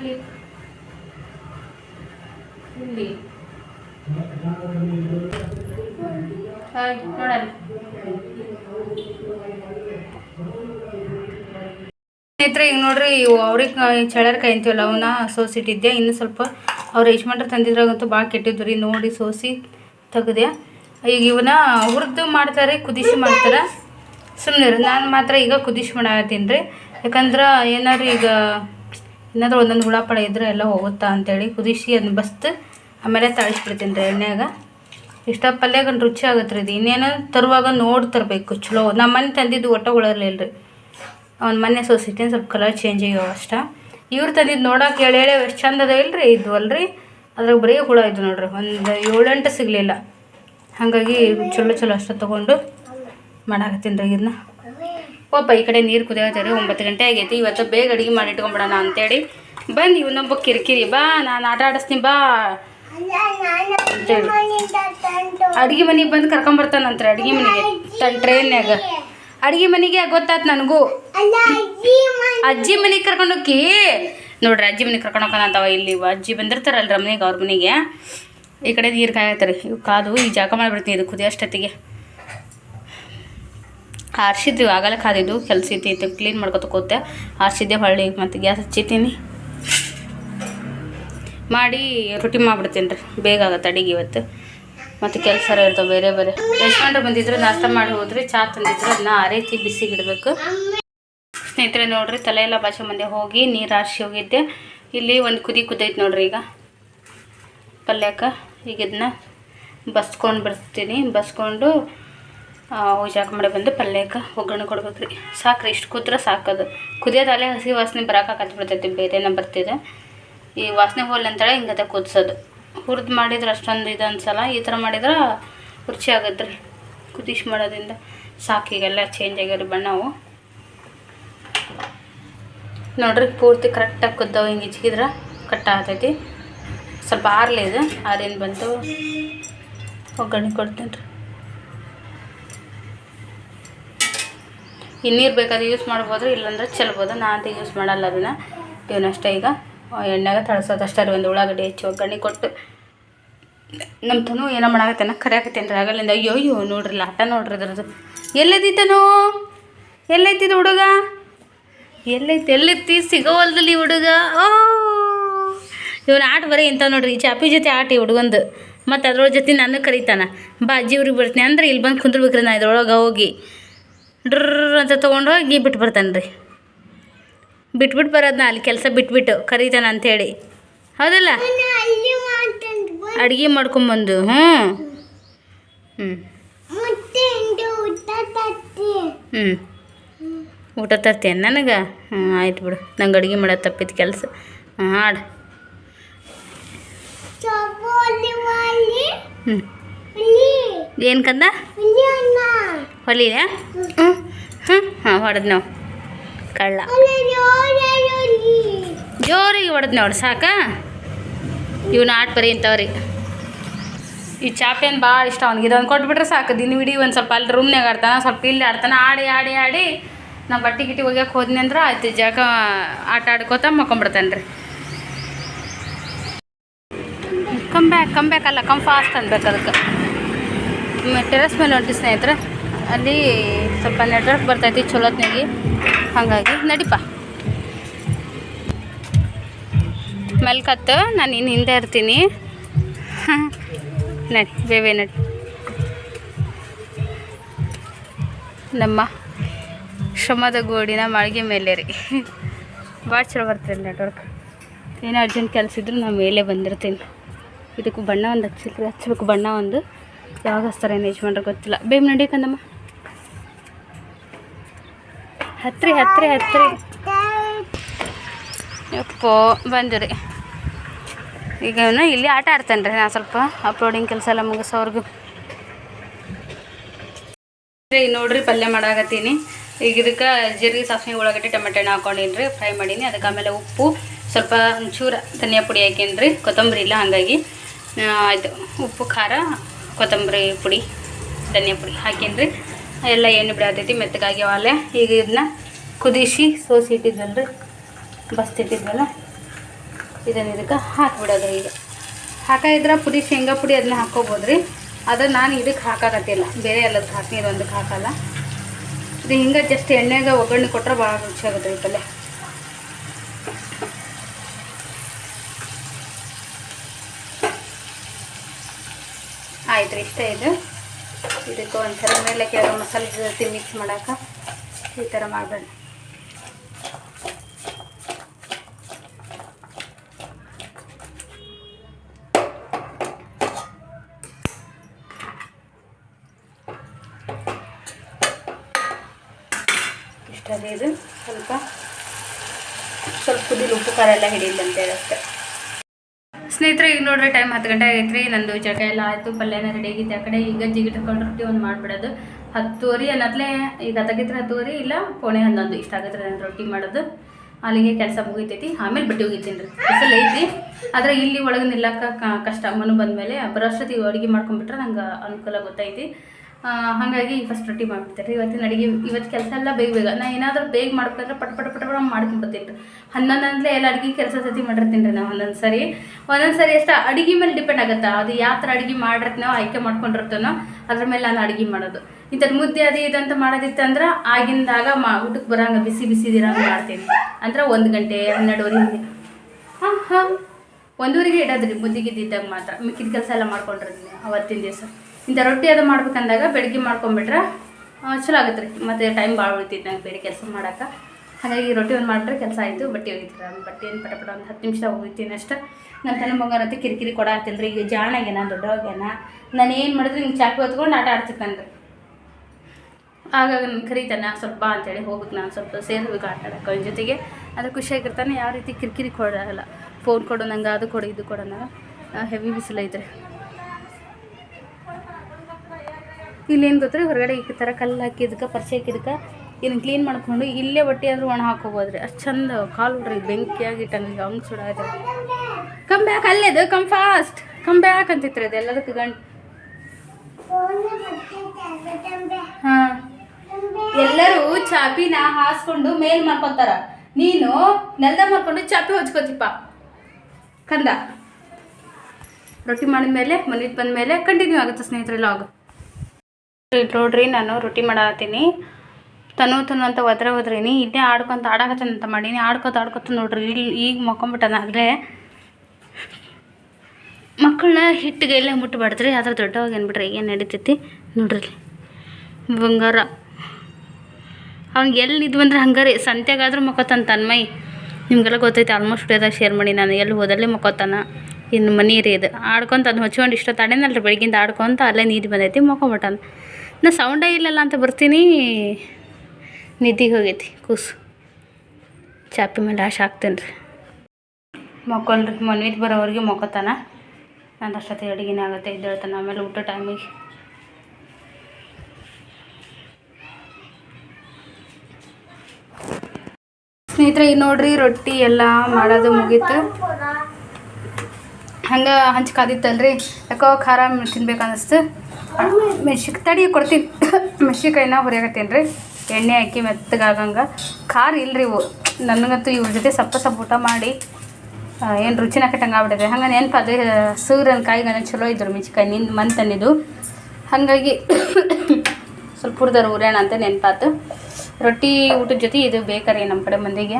ಎಲ್ಲಿ ಇಲ್ಲಿ. ಹಾಯ್ ಈಗ ನೋಡ್ರಿ ಅವ್ರಿಗೆ ಚಳರ್ ಕಾಯಿ ಅಂತೀವಲ್ಲ ಅವನ್ನ ಸೋಸಿಟ್ಟಿದ್ದೆ ಇನ್ನು ಸ್ವಲ್ಪ ಅವ್ರ ಯಜಮಾನ್ರು ತಂದಿದ್ರಾಗಂತೂ ಭಾಳ ಕೆಟ್ಟಿದ್ದು ರೀ ನೋಡಿ ಸೋಸಿ ತೆಗ್ದೆ ಈಗ ಇವನ್ನ ಹುರಿದು ಮಾಡ್ತಾರೆ ಕುದಿಸಿ ಮಾಡ್ತಾರೆ. ಸುಮ್ಮನೆ ನಾನು ಮಾತ್ರ ಈಗ ಕುದಿಸಿ ಮಾಡತ್ತೀನಿ ರೀ. ಯಾಕಂದ್ರೆ ಏನಾದ್ರು ಈಗ ಏನಾದ್ರು ಒಂದೊಂದು ಹುಳ ಪಳ ಇದ್ರೆ ಎಲ್ಲ ಹೋಗುತ್ತಾ ಅಂತೇಳಿ ಕುದಿಸಿ ಅದನ್ನ ಬಸ್ತು ಆಮೇಲೆ ತಾಳಿಸ್ಬಿಡ್ತೀನಿ ರೀ ಎಣ್ಣೆಯಾಗ. ಇಷ್ಟ ಪಲ್ಯಾಗ ರುಚಿ ಆಗುತ್ತೆ ರೀ ಇದು. ಇನ್ನೇನು ತರುವಾಗ ನೋಡಿ ತರಬೇಕು, ಚಲೋ. ನಮ್ಮ ಮನೆ ತಂದಿದ್ದು ಒಟ್ಟ ಉಳಿರ್ಲಿಲ್ಲ ರೀ. ಅವ್ನ ಮೊನ್ನೆ ಸೊಸಿಟಿನ ಸ್ವಲ್ಪ ಕಲರ್ ಚೇಂಜ್ ಆಗ್ಯಾವ ಅಷ್ಟ. ಇವ್ರು ತಂದಿದ್ದು ನೋಡೋಕೆ ಹೇಳಿ ಹೇಳಿ ಎಷ್ಟು ಚಂದ ಅದ ಇಲ್ರಿ ಇದು ಅಲ್ರಿ. ಅದ್ರಾಗ ಬರೀ ಹುಳ ಇದ್ದು ನೋಡ್ರಿ. ಒಂದು ಏಳೆಂಟು ಸಿಗಲಿಲ್ಲ. ಹಾಗಾಗಿ ಚಲೋ ಚಲೋ ಅಷ್ಟ ತೊಗೊಂಡು ಮಾಡಾಕತ್ತೀನಿ ರೀ ಇದನ್ನ. ಓಪ ಈ ಕಡೆ ನೀರು ಕುದಿಯತ್ತಾರೆ ಒಂಬತ್ತು ಗಂಟೆ ಆಗೈತಿ. ಇವತ್ತು ಬೇಗ ಅಡುಗೆ ಮಾಡಿ ಇಟ್ಕೊಂಬಿಡೋಣ ಅಂತೇಳಿ. ಬಂದು ಇವನೊಬ್ಬ ಕಿರಿಕಿರಿ. ಬಾ, ನಾನು ಆಟ ಆಡಿಸ್ತೀನಿ, ಬಾ. ಅಡುಗೆ ಮನೆಗೆ ಬಂದು ಕರ್ಕೊಂಬರ್ತಾನಂತ್ರ ಅಡುಗೆ ಮನೆಗೆ. ತನ್ನ ಟ್ರೈನ್ಯಾಗ ಅಡುಗೆ ಮನೆಗೆ ಗೊತ್ತಾಯ್ತು ನನಗೂ. ಅಜ್ಜಿ ಮನೆಗೆ ಕರ್ಕೊಂಡು ಹೋಗಿ ನೋಡ್ರಿ, ಅಜ್ಜಿ ಮನೆಗೆ ಕರ್ಕೊಂಡು ಹೋಗೋಣಂತವ ಇಲ್ಲಿ. ಅಜ್ಜಿ ಬಂದಿರ್ತಾರಲ್ರಿ ಮನೆಗೆ ಅವ್ರ ಮನೆಗೆ. ಈ ಕಡೆ ನೀರು ಕಾಯತ್ತಾರೆ ಇವು ಕಾದು ಈ ಜಾಕ ಮಾಡಿಬಿಡ್ತೀನಿ, ಇದು ಕುದಿಯೋಷ್ಟೊತ್ತಿಗೆ ಆರ್ಸಿದ್ವಿ ಆಗಲ್ಲ ಕಾದಿದ್ದು, ಕೆಲಸ ಇತ್ತು ಕ್ಲೀನ್ ಮಾಡ್ಕೊತ ಕೂತೆ. ಆರಿಸಿದ್ದೆ ಹೊಳ್ಳಿ, ಮತ್ತು ಗ್ಯಾಸ್ ಹಚ್ಚಿತೀನಿ ಮಾಡಿ ರೊಟ್ಟಿ ಮಾಡಿಬಿಡ್ತೀನಿ ರೀ ಬೇಗ ಆಗತ್ತೆ ಅಡಿಗೆ ಇವತ್ತು. ಮತ್ತು ಕೆಲಸ ಇರ್ತಾವೆ, ಬೇರೆ ಬೇರೆ. ಯಜಮಾನ್ರು ಬಂದಿದ್ರು, ನಾಷ್ಟ ಮಾಡಿ ಹೋದ್ರಿ, ಚಾ ತಂದಿದ್ರು, ಅದನ್ನ ಆ ರೀತಿ ಬಿಸಿಗಿಡಬೇಕು. ಸ್ನೇಹಿತರೆ, ನೋಡ್ರಿ, ತಲೆ ಎಲ್ಲ ಬಾಚೆ ಮುಂದೆ ಹೋಗಿ ನೀರು ಆರಿಸಿ ಹೋಗಿದ್ದೆ. ಇಲ್ಲಿ ಒಂದು ಕುದಿ ಕುದೈತೆ ನೋಡ್ರಿ ಈಗ. ಪಲ್ಯಕ್ಕೆ, ಈಗ ಇದನ್ನ ಬಸ್ಕೊಂಡು ಬರ್ತೀನಿ. ಬಸ್ಕೊಂಡು ಉಜಾಕ ಮಾಡಿ ಬಂದು ಪಲ್ಯಕ್ಕೆ ಒಗ್ಗರಣೆ ಕೊಡ್ಬೇಕು ರೀ ಸಾಕ್ರಿ, ಇಷ್ಟು ಕೂತ್ರೆ ಸಾಕದು. ಕುದಿಯೋದಲ್ಲೇ ಹಸಿ ವಾಸನೆ ಬರೋಕೆ ಬಿಡ್ತೈತಿ ಬೇರೆನೇ ಬರ್ತಿದೆ. ಈ ವಾಸನೆ ಹೋಲ್ ಅಂತೇಳಿ ಹಿಂಗತೆ ಕುದಿಸೋದು ಹುರಿದು ಮಾಡಿದ್ರೆ ಅಷ್ಟೊಂದು ಇದು ಅನ್ಸಲ್ಲ, ಈ ಥರ ಮಾಡಿದ್ರೆ ರುಚಿ ಆಗುತ್ತೆ ರೀ. ಕುದಿಸಿ ಮಾಡೋದ್ರಿಂದ ಸಾಕು ಈಗೆಲ್ಲ ಚೇಂಜ್ ರೀ ಬಣ್ಣವು. ನೋಡ್ರಿ, ಪೂರ್ತಿ ಕರೆಕ್ಟಾಗಿ ಕುದ್ದವು, ಹಿಂಗೆ ಇಚ್ಕಿದ್ರೆ ಕಟ್ಟ ಆಗ್ತೈತಿ. ಸ್ವಲ್ಪ ಆರ್ಲಿ ಇದು ಆರಿಂದ ಬಂತು, ಒಗ್ಗರಣೆ ಕೊಡ್ತೀನಿ ರೀ ಈ ನೀರು ಬೇಕಾದ್ರೆ ಯೂಸ್ ಮಾಡ್ಬೋದು, ಇಲ್ಲಾಂದ್ರೆ ಚೆಲ್ಬೋದು. ನಾ ಅಂತ ಯೂಸ್ ಮಾಡಲ್ಲ ಅದನ್ನು. ಇವನಷ್ಟೇ ಈಗ. ಎಣ್ಣೆಗ ತಳಸೋದಷ್ಟೇ ರೀ ಒಂದು ಉಳ್ಳಾಗಡ್ಡಿ ಹೆಚ್ಚು ಒಗ್ಗರಣೆ ಕೊಟ್ಟು. ನಮ್ಮ ತನು ಏನೋ ಮಾಡಾಕತ್ತೇನ ಕರಿಯಾಕತ್ತೇನೆ ರೀ ಆಗಲಿಂದ ಅಯ್ಯೋ ಅಯ್ಯೋ ನೋಡ್ರಿ ಲಾಟ ನೋಡ್ರಿ ಅದ್ರದ್ದು ಎಲ್ಲೈತಿತನು ಎಲ್ಲೈತಿದ ಹುಡುಗ? ಎಲ್ಲೈತಿ ಎಲ್ಲೈತಿ, ಸಿಗೋವಲ್ದಲ್ಲಿ ಹುಡುಗ? ಓ! ಇವನು ಆಟ ಬರೀ ಇಂಥ ನೋಡ್ರಿ. ಚಾಪಿ ಜೊತೆ ಆಟ ಹುಡುಗಂದು. ಮತ್ತು ಅದ್ರೊಳ ಜೊತೆ ನಾನು ಕರೀತಾನೆ. ಬಾ, ಅಜ್ಜಿ ಊರಿಗೆ ಬರ್ತೀನಿ. ಅಂದ್ರೆ ಇಲ್ಲಿ ಬಂದು ಕುಂದ್ರಬೇಕ್ರಿ ನಾ ಇದ್ರೊಳಗೆ ಹೋಗಿ. ಡ್ರರ್ ಅಂತ ತೊಗೊಂಡು ಹೋಗಿ ಬಿಟ್ಟು ಬರ್ತಾನೆ ರೀ. ಬಿಟ್ಬಿಟ್ಟು ಬರೋದನ್ನ ಅಲ್ಲಿ ಕೆಲಸ ಬಿಟ್ಬಿಟ್ಟು ಕರೀತಾನ ಅಂಥೇಳಿ. ಹೌದಲ್ಲ? ಅಡುಗೆ ಮಾಡ್ಕೊಂಬಂದು ಹ್ಞೂ. ಹ್ಞೂ. ಹ್ಞೂ. ಊಟ ತರ್ತೇನೆ ನನಗೆ? ಹ್ಞೂ ಆಯ್ತು ಬಿಡು. ನಂಗೆ ಅಡುಗೆ ಮಾಡೋದು ತಪ್ಪಿತ್ತು ಕೆಲಸ. ಹಾಡು. ಹ್ಞೂ. ಏನು ಕಂದ? ಹ್ಞೂ ಹ್ಞೂ ಹಾಂ, ಹೊಡೆದ್ ನಾವು ಕಳ್ಳ. ಜೋರಿಗೆ ಹೊಡೆದ್ ನೋಡಿ, ಸಾಕ? ಇವನು ಆಟ ಬರೀ ಇಂಥವ್ರಿ. ಈ ಚಾಪೇನು ಭಾಳ ಇಷ್ಟ ಅವ್ನಿಗೆ. ಇದೊಂದು ಕೊಟ್ಬಿಟ್ರೆ ಸಾಕು. ದಿನ ಇಡೀ ಒಂದು ಸ್ವಲ್ಪ ಅಲ್ಲಿ ರೂಮ್ನಾಗ ಆಡ್ತಾನೆ, ಸ್ವಲ್ಪ ಇಲ್ಲಿ ಆಡ್ತಾನೆ, ಆಡಿ ಆಡಿ ಆಡಿ ನಾ ಬಟ್ಟೆ ಗಿಟ್ಟಿ ಒಗ್ಯಾಕೆ ಹೋದ್ನಿ ಅಂದ್ರೆ ಆಯ್ತು. ಜಾಗ ಆಟ ಆಡ್ಕೋತ ಮಕ್ಕೊಂಬಿಡ್ತಾನೆ ರೀ ಕಮ್ ಬ್ಯಾಕ್ ಕಮ್ ಬ್ಯಾಕ್ ಅಲ್ಲ ಕಮ್ ಫಾಸ್ಟ್ ಅನ್ಬೇಕು ಅದಕ್ಕೆ. ಟೆರಸ್ ಮೇಲೆ ಹೊಂಟಿ ಸ್ನೇಹಿತರೆ. ಅಲ್ಲಿ ಸ್ವಲ್ಪ ನೆಟ್ವರ್ಕ್ ಬರ್ತೈತಿ ಚಲೋತ್ನಾಗಿ ಹಾಗಾಗಿ ನಡಿಪ. ಮೆಲ್ಕತ್ತು, ನಾನು ಇನ್ನು ಹಿಂದೆ ಇರ್ತೀನಿ. ನಡಿ ಬೇಬೆ ನಡಿ. ನಮ್ಮ ಶ್ರಮದ ಗೋಡಿನ ಮಾಳಿಗೆ ಮೇಲೆ ರೀ. ಭಾಳ ಚಲೋ ಬರ್ತದೆ ನೆಟ್ವರ್ಕ್ ಏನು ಅರ್ಜೆಂಟ್ ಕೆಲಸ ಇದ್ರೂ ನಾನು ಮೇಲೆ ಬಂದಿರ್ತೀನಿ. ಇದಕ್ಕೂ ಬಣ್ಣ ಒಂದು ಹಚ್ಚಿಲ್ರಿ, ಹಚ್ಬೇಕು ಬಣ್ಣ ಒಂದು. ಯಾವಾಗ ಹಸ್ತಾರೆ ಏನು ಯಜಮಾನ್ರು ಗೊತ್ತಿಲ್ಲ. ಬೇಮ್ ನಡಿಯಕಂದಮ್ಮ ಹತ್ರಿ ಹತ್ರಿ ಹತ್ರಿ. ಯಪ್ಪೋ, ಬಂದಿರಿ. ರೀ ಈಗ ಇವನು ಇಲ್ಲಿ ಆಟ ಆಡ್ತೇನೆ ರೀ ನಾನು ಸ್ವಲ್ಪ ಅಪ್ಲೋಡಿಂಗ್ ಕೆಲಸ ಎಲ್ಲ ಮುಗಿಸೋರ್ಗು ಈಗ ನೋಡ್ರಿ, ಪಲ್ಯ ಮಾಡಾಕತ್ತೀನಿ. ಈಗ ಇದಕ್ಕೆ ಜೀರಿಗೆ, ಸಾಸಿವೆ, ಉಳ್ಳಾಗಡ್ಡಿ, ಟೊಮೆಟೊ ಹಣ್ಣು ಹಾಕೊಂಡೀನಿ ರೀ, ಫ್ರೈ ಮಾಡೀನಿ. ಅದಕ್ಕೆ ಆಮೇಲೆ ಉಪ್ಪು, ಸ್ವಲ್ಪ ಒಂಚೂರು ಧನಿಯಾ ಪುಡಿ ಹಾಕೀನಿ ರೀ, ಕೊತ್ತಂಬರಿ ಇಲ್ಲ, ಹಾಗಾಗಿ. ಇದು ಉಪ್ಪು, ಖಾರ ಕೊತ್ತಂಬರಿ ಪುಡಿ, ಧನಿಯಾ ಪುಡಿ ಹಾಕಿನ್ರಿ. ಎಲ್ಲ ಎಣ್ಣೆ ಬಿಡಾತೈತಿ ಮೆತ್ತಗಾಗಿ ಅವಲ್ಲೇ ಈಗ ಇದನ್ನ ಕುದಿಸಿ ಸೋಸಿ ಇಟ್ಟಿದ್ವಲ್ಲ ರೀ ಬಸ್ತಿಟ್ಟಿದ್ವಲ್ಲ ಇದನ್ನು ಇದಕ್ಕೆ ಹಾಕಿಬಿಡೋದು ಈಗ. ಹಾಕಿದ್ರೆ ಪುಡಿ, ಶೇಂಗಾ ಪುಡಿ ಅದನ್ನ ಹಾಕ್ಕೋಬೋದು ರೀ ಅದು ನಾನು ಇದಕ್ಕೆ ಹಾಕಾಕತ್ತಿಲ್ಲ. ಬೇರೆ ಎಲ್ಲದಕ್ಕೆ ಹಾಕಿ ಇದೊಂದಕ್ಕೆ ಹಾಕಲ್ಲ. ಇದು ಹಿಂಗೆ ಜಸ್ಟ್ ಎಣ್ಣೆಗೆ ಒಗ್ಗರಣೆ ಕೊಟ್ಟರೆ ಭಾಳ ರುಚಿ ಆಗುತ್ತೆ ಈ ಪಲ್ಯ. ಆಯ್ತು ರೀ, ಇಷ್ಟೇ ಇದು. ಇದಕ್ಕೆ ಒಂಥರ ಮೇಲೆ ಕೆಳಗೆ ಮಸಾಲೆ ಜೊತೆ ಮಿಕ್ಸ್ ಮಾಡೋಕೆ ಈ ಥರ ಮಾಡಬೇಡ. ಇಷ್ಟೇ ಇದು. ಸ್ವಲ್ಪ ಸ್ವಲ್ಪ ಕುದಿಲಿ ಉಪ್ಪು ಖಾರ ಎಲ್ಲ ಅಷ್ಟೇ ಸ್ನೇಹಿತರೆ, ಈಗ ನೋಡ್ರಿ ಟೈಮ್ ಹತ್ತು ಗಂಟೆ ಆಗೈತ್ರಿ. ನಂದು ಜಗ ಎಲ್ಲ ಆಯಿತು, ಪಲ್ಯನ ರೆಡಿ ಆಗಿತ್ತು ಆ ಕಡೆ ಈಗ ಜಿಗಿಟ್ ಹಾಕೊಂಡು ರೊಟ್ಟಿ ಒಂದು ಮಾಡಿಬಿಡೋದು. ಹತ್ತುವರಿ ಅನ್ನತ್ಲೆ, ಈಗ ಹತ್ತಾಗಿದ್ರೆ ಹತ್ತುವರಿ, ಇಲ್ಲ ಪೋಣೆ ಹನ್ನೊಂದು. ಇಷ್ಟ ಆಗತ್ತೆ ನಾನು ರೊಟ್ಟಿ ಮಾಡೋದು. ಅಲ್ಲಿಗೆ ಕೆಲಸ ಮುಗಿತೈತಿ. ಆಮೇಲೆ ಬಟ್ಟೆ ಹೋಗಿತ್ತೀನಿ ರೀ. ಬಿಸಿಲು ಐತಿ ಆದರೆ ಇಲ್ಲಿ ಒಳಗೆ ನಿಲ್ಲಕ್ಕೆ ಕಷ್ಟ. ಮನು ಬಂದಮೇಲೆ ಬರೋಷ್ಟೊತ್ತಿಗೆ ಅಡುಗೆ ಮಾಡ್ಕೊಂಡ್ಬಿಟ್ರೆ ನಂಗೆ ಅನುಕೂಲ ಗೊತ್ತೈತಿ. ಹಾಗಾಗಿ ಫಸ್ಟ್ ರೊಟ್ಟಿ ಮಾಡ್ಬಿಡ್ತಾರೆ. ಇವತ್ತಿನ ಅಡುಗೆ, ಇವತ್ತು ಕೆಲಸ ಎಲ್ಲ ಬೇಗ ಬೇಗ. ನಾ ಏನಾದರೂ ಬೇಗ ಮಾಡ್ಬೇಕಂದ್ರೆ ಪಟ ಪಟ ಪಟ ಪಟ ಮಾಡ್ಕೊಂಡ್ಬಿಡ್ತೀನಿ ರೀ ಹನ್ನೊಂದಂತಲೇ ಎಲ್ಲ ಅಡುಗೆ ಕೆಲಸ ಸತಿ ಮಾಡಿರ್ತೀನಿ ರೀ ನಾವು ಒಂದೊಂದು ಸರಿ ಒಂದೊಂದು ಸರಿ ಎಷ್ಟು ಅಡುಗೆ ಮೇಲೆ ಡಿಪೆಂಡ್ ಆಗುತ್ತೆ? ಅದು ಯಾವ ಥರ ಅಡುಗೆ ಮಾಡಿರ್ತೀನೋ, ಆಯ್ಕೆ ಮಾಡ್ಕೊಂಡಿರ್ತೇನೋ, ಅದ್ರ ಮೇಲೆ ನಾನು ಅಡುಗೆ ಮಾಡೋದು. ಇಂಥದ್ದು ಮುದ್ದೆ ಅದು ಇದು ಅಂತ ಮಾಡೋದಿತ್ತಂದ್ರೆ ಆಗಿಂದಾಗ ಮಾ ಊಟಕ್ಕೆ ಬರೋಂಗ ಬಿಸಿ ಬಿಸಿ ಇರೋಂಗೆ ಮಾಡ್ತೀನಿ. ಅಂದ್ರೆ ಒಂದು ಗಂಟೆ, ಹನ್ನೆರಡುವರೆ ಹಿಂದೆ. ಹಾಂ ಹಾಂ ಒಂದೂವರೆಗೆ ಇಡೋದ್ರಿ ಮುದ್ದಿಗಿದ್ದಾಗ ಮಾತ್ರ. ಮಿಕ್ಕಿದ ಕೆಲಸ ಎಲ್ಲ ಮಾಡ್ಕೊಂಡಿರ್ತೀನಿ ಅವತ್ತಿನ ದಿವಸ. ಇಂಥ ರೊಟ್ಟಿ ಅದು ಮಾಡ್ಬೇಕಂದಾಗ ಬೆಳಗ್ಗೆ ಮಾಡ್ಕೊಂಬಿಟ್ರೆ ಚಲೋ ಆಗುತ್ತೆ ರೀ ಮತ್ತು ಟೈಮ್ ಭಾಳ ಉಳಿತೈತೆ ನಂಗೆ ಬೇರೆ ಕೆಲಸ ಮಾಡೋಕೆ. ಹಾಗಾಗಿ ರೊಟ್ಟಿ ಒಂದು ಮಾಡಿದ್ರೆ ಕೆಲಸ ಆಯಿತು, ಬಟ್ಟೆ ಒಗಿತೀರ. ಬಟ್ಟೆ ಏನು ಪಟ ಪಟ ಒಂದು ಹತ್ತು ನಿಮಿಷ ಹೋಗ್ತೀನಿ ಅಷ್ಟೇ. ನನ್ನ ತನ್ನ ಮಗನತ್ತೆ ಕಿರಿಕಿರಿ ಕೊಡಾತಿಲ್ಲ ರೀ ಈಗ ಜಾಣಾಗ್ಯಾನ ದೊಡ್ಡವಾಗ್ಯಾನ ನಾನು ಏನು ಮಾಡಿದ್ರೆ ಹಿಂಗೆ ಚಾಕು ಹೊತ್ಕೊಂಡು ಆಟ ಆಡ್ತಿರ್ತಾನೆ ಆಗಾಗ ಆಗ ನಾನು ಕರೀತಾನೆ, ಸ್ವಲ್ಪ ಅಂತೇಳಿ ಹೋಗ್ಬೇಕು ನಾನು, ಸ್ವಲ್ಪ ಸೇರ್ಬೇಕು ಆಟ ಆಡೋಕೆ ಅವನ ಜೊತೆಗೆ. ಅದು ಖುಷಿಯಾಗಿರ್ತಾನೆ, ಯಾವ ರೀತಿ ಕಿರಿಕಿರಿ ಕೊಡೋಲ್ಲ. ಫೋನ್ ಕೊಡು ನಂಗೆ, ಅದು ಕೊಡು, ಇದು ಕೊಡೋಣ ಹೆವಿ ಬಿಸಿಲು ಇಲ್ಲೇನು ಗೊತ್ತ್ರಿ? ಹೊರಗಡೆ ಈ ಥರ ಕಲ್ಲು ಹಾಕಿ ಪರ್ಚೆ ಹಾಕಿದಕ್ಕೆ ಇದನ್ನು ಕ್ಲೀನ್ ಮಾಡಿಕೊಂಡು ಇಲ್ಲೇ ಬಟ್ಟೆ ಆದರೂ ಒಣ ಹಾಕೋಬೋದ್ರಿ. ಅಷ್ಟು ಚಂದ ಕಾಲು ಬಿಡ್ರಿ, ಬೆಂಕಿಯಾಗಿ ಇಟ್ಟಂಗೆ ಹಂಗೆ ಸುಡಾಯ್ತು ಕಮ್ ಬ್ಯಾಕ್ ಅಲ್ಲೇದು ಕಮ್ ಫಾಸ್ಟ್ ಕಮ್ ಬ್ಯಾಕ್ ಅಂತಿತ್ರಿ ಅದು ಎಲ್ಲದಕ್ಕೆ ತಗೊಂಡು ಹಾಂ. ಎಲ್ಲರೂ ಚಾಪಿನ ಹಾಸ್ಕೊಂಡು ಮೇಲ್ ಮಾಡ್ಕೊತಾರ. ನೀನು ನೆಲದ ಮಾಡ್ಕೊಂಡು ಚಾಪಿ ಹೊಚ್ಕೋತಿಪ್ಪ ಕಂದ. ರೊಟ್ಟಿ ಮಾಡಿದ್ಮೇಲೆ, ಮನೆಗೆ ಬಂದಮೇಲೆ ಕಂಟಿನ್ಯೂ ಆಗುತ್ತೆ ಸ್ನೇಹಿತರೆ ಲಾಗ್ ನೋಡ್ರಿ ನಾನು ರೊಟ್ಟಿ ಮಾಡತ್ತೀನಿ ತನು ತನು ಅಂತ ಒದ್ರ ಒದ್ರೀನಿ ಇಲ್ಲೇ ಆಡ್ಕೊಂತ ಅಂತ ಮಾಡೀನಿ ಆಡ್ಕೊತ ಆಡ್ಕೊತ ನೋಡ್ರಿ ಇಲ್ಲಿ ಈಗ ಮಕ್ಕೊಂಬಿಟ್ಟನ ಆಗಲೇ ಮಕ್ಕಳನ್ನ ಹಿಟ್ಟಿಗೆ ಎಲ್ಲ ಮುಟ್ಟಬಾರ್ದ್ರಿ ಆದ್ರೆ ದೊಡ್ಡವಾಗ ಏನ್ಬಿಟ್ರೆ ಏನು ನಡೀತೈತಿ ನೋಡ್ರಿ. ಬಂಗಾರ. ಅವ್ನಿಗೆ ಎಲ್ಲಿ ನಿದ್ದು ಬಂದ್ರೆ ಹಂಗಾರೆ ಸಂತ್ಯಾಗಾದ್ರೂ ಮಕ್ಕೋತಾನ ತನ್ಮೈ ನಿಮಗೆಲ್ಲ ಗೊತ್ತೈತೆ ಆಲ್ಮೋಸ್ಟ್ ವಿಡಿಯೋದಾಗ ಶೇರ್ ಮಾಡಿ ನಾನು ಎಲ್ಲಿ ಹೋದಲ್ಲಿ ಮಕ್ಕೋತಾನ. ಇನ್ನು ಮನೆ ರೀ ಇದು. ಆಡ್ಕೊಂತ ಅದು ಹೊಚ್ಕೊಂಡು ಇಷ್ಟ ತಡೆನಲ್ರಿ ಬೆಳಗಿಂದ ಆಡ್ಕೊಂತ ಅಲ್ಲೇ ನೀರು ಬಂದೈತಿ, ಮಕ್ಕೊಂಬಿಟ್ಟಾನ. ನಾ ಸೌಂಡೇ ಇಲ್ಲಲ್ಲ ಅಂತ ಬರ್ತೀನಿ. ನಿದ್ದಿಗೆ ಹೋಗೈತಿ, ಕೂಸು. ಚಾಪಿ ಮೇಲೆ ಆಶೆ ಹಾಕ್ತೇನೆ ರೀ ಮಕ್ಕೊಳ್ರಿ ಮನ್ವಿದ್ ಬರೋವರೆಗೆ ಮಕ್ಕೋತಾನ. ನಂದು ಅಷ್ಟೊತ್ತಿ ಅಡುಗೆನೇ ಆಗುತ್ತೆ, ಇದ್ದೇಳ್ತಾನೆ. ಆಮೇಲೆ ಊಟ ಟೈಮಿಗೆ. ಸ್ನೇಹಿತರೆ ಈಗ ನೋಡ್ರಿ ರೊಟ್ಟಿ ಎಲ್ಲ ಮಾಡೋದು ಮುಗೀತು. ಹಂಗೆ ಹಂಚ್ಕಾದಿತ್ತಲ್ರಿ ಯಾಕೋ ಖಾರ ತಿನ್ಬೇಕು ಅನ್ನಿಸ್ತು ಮೆಣ್ಸಿಕ್ ತಡಿ ಕೊಡ್ತೀನಿ. ಮೆಣ್ಸಿನ್ಕಾಯಿನ ಹುರಿಯಾಕತ್ತೀನಿ ರೀ ಎಣ್ಣೆ ಹಾಕಿ ಮೆತ್ತಗಾಗಂಗೆ. ಖಾರ ಇಲ್ರಿ ಇವು. ನನಗಂತೂ ಇವ್ರ ಜೊತೆ ಸಪ್ಪ ಸಪ್ಪ ಊಟ ಮಾಡಿ ಏನು ರುಚಿನ ಕಟ್ಟಂಗೆ ಆಗ್ಬಿಟ್ಟಿದೆ ಹಂಗೆ ನೆನಪದು ಸೂರ್ಯನ ಕಾಯಿಗನ ಚಲೋ ಇದ್ರು ಮೆಣ್ಸಿನ್ಕಾಯಿ ನಿನ್ನ ಮನ್ ತಂದಿದ್ದು ಹಾಗಾಗಿ ಸ್ವಲ್ಪ ಹುರಿದಾರ ಉರ್ಯಾಣ ಅಂತ ನೆನಪಾತು. ರೊಟ್ಟಿ ಊಟದ ಜೊತೆ ಇದು ಬೇಕಾರಿ ನಮ್ಮ ಕಡೆ ಮಂದಿಗೆ.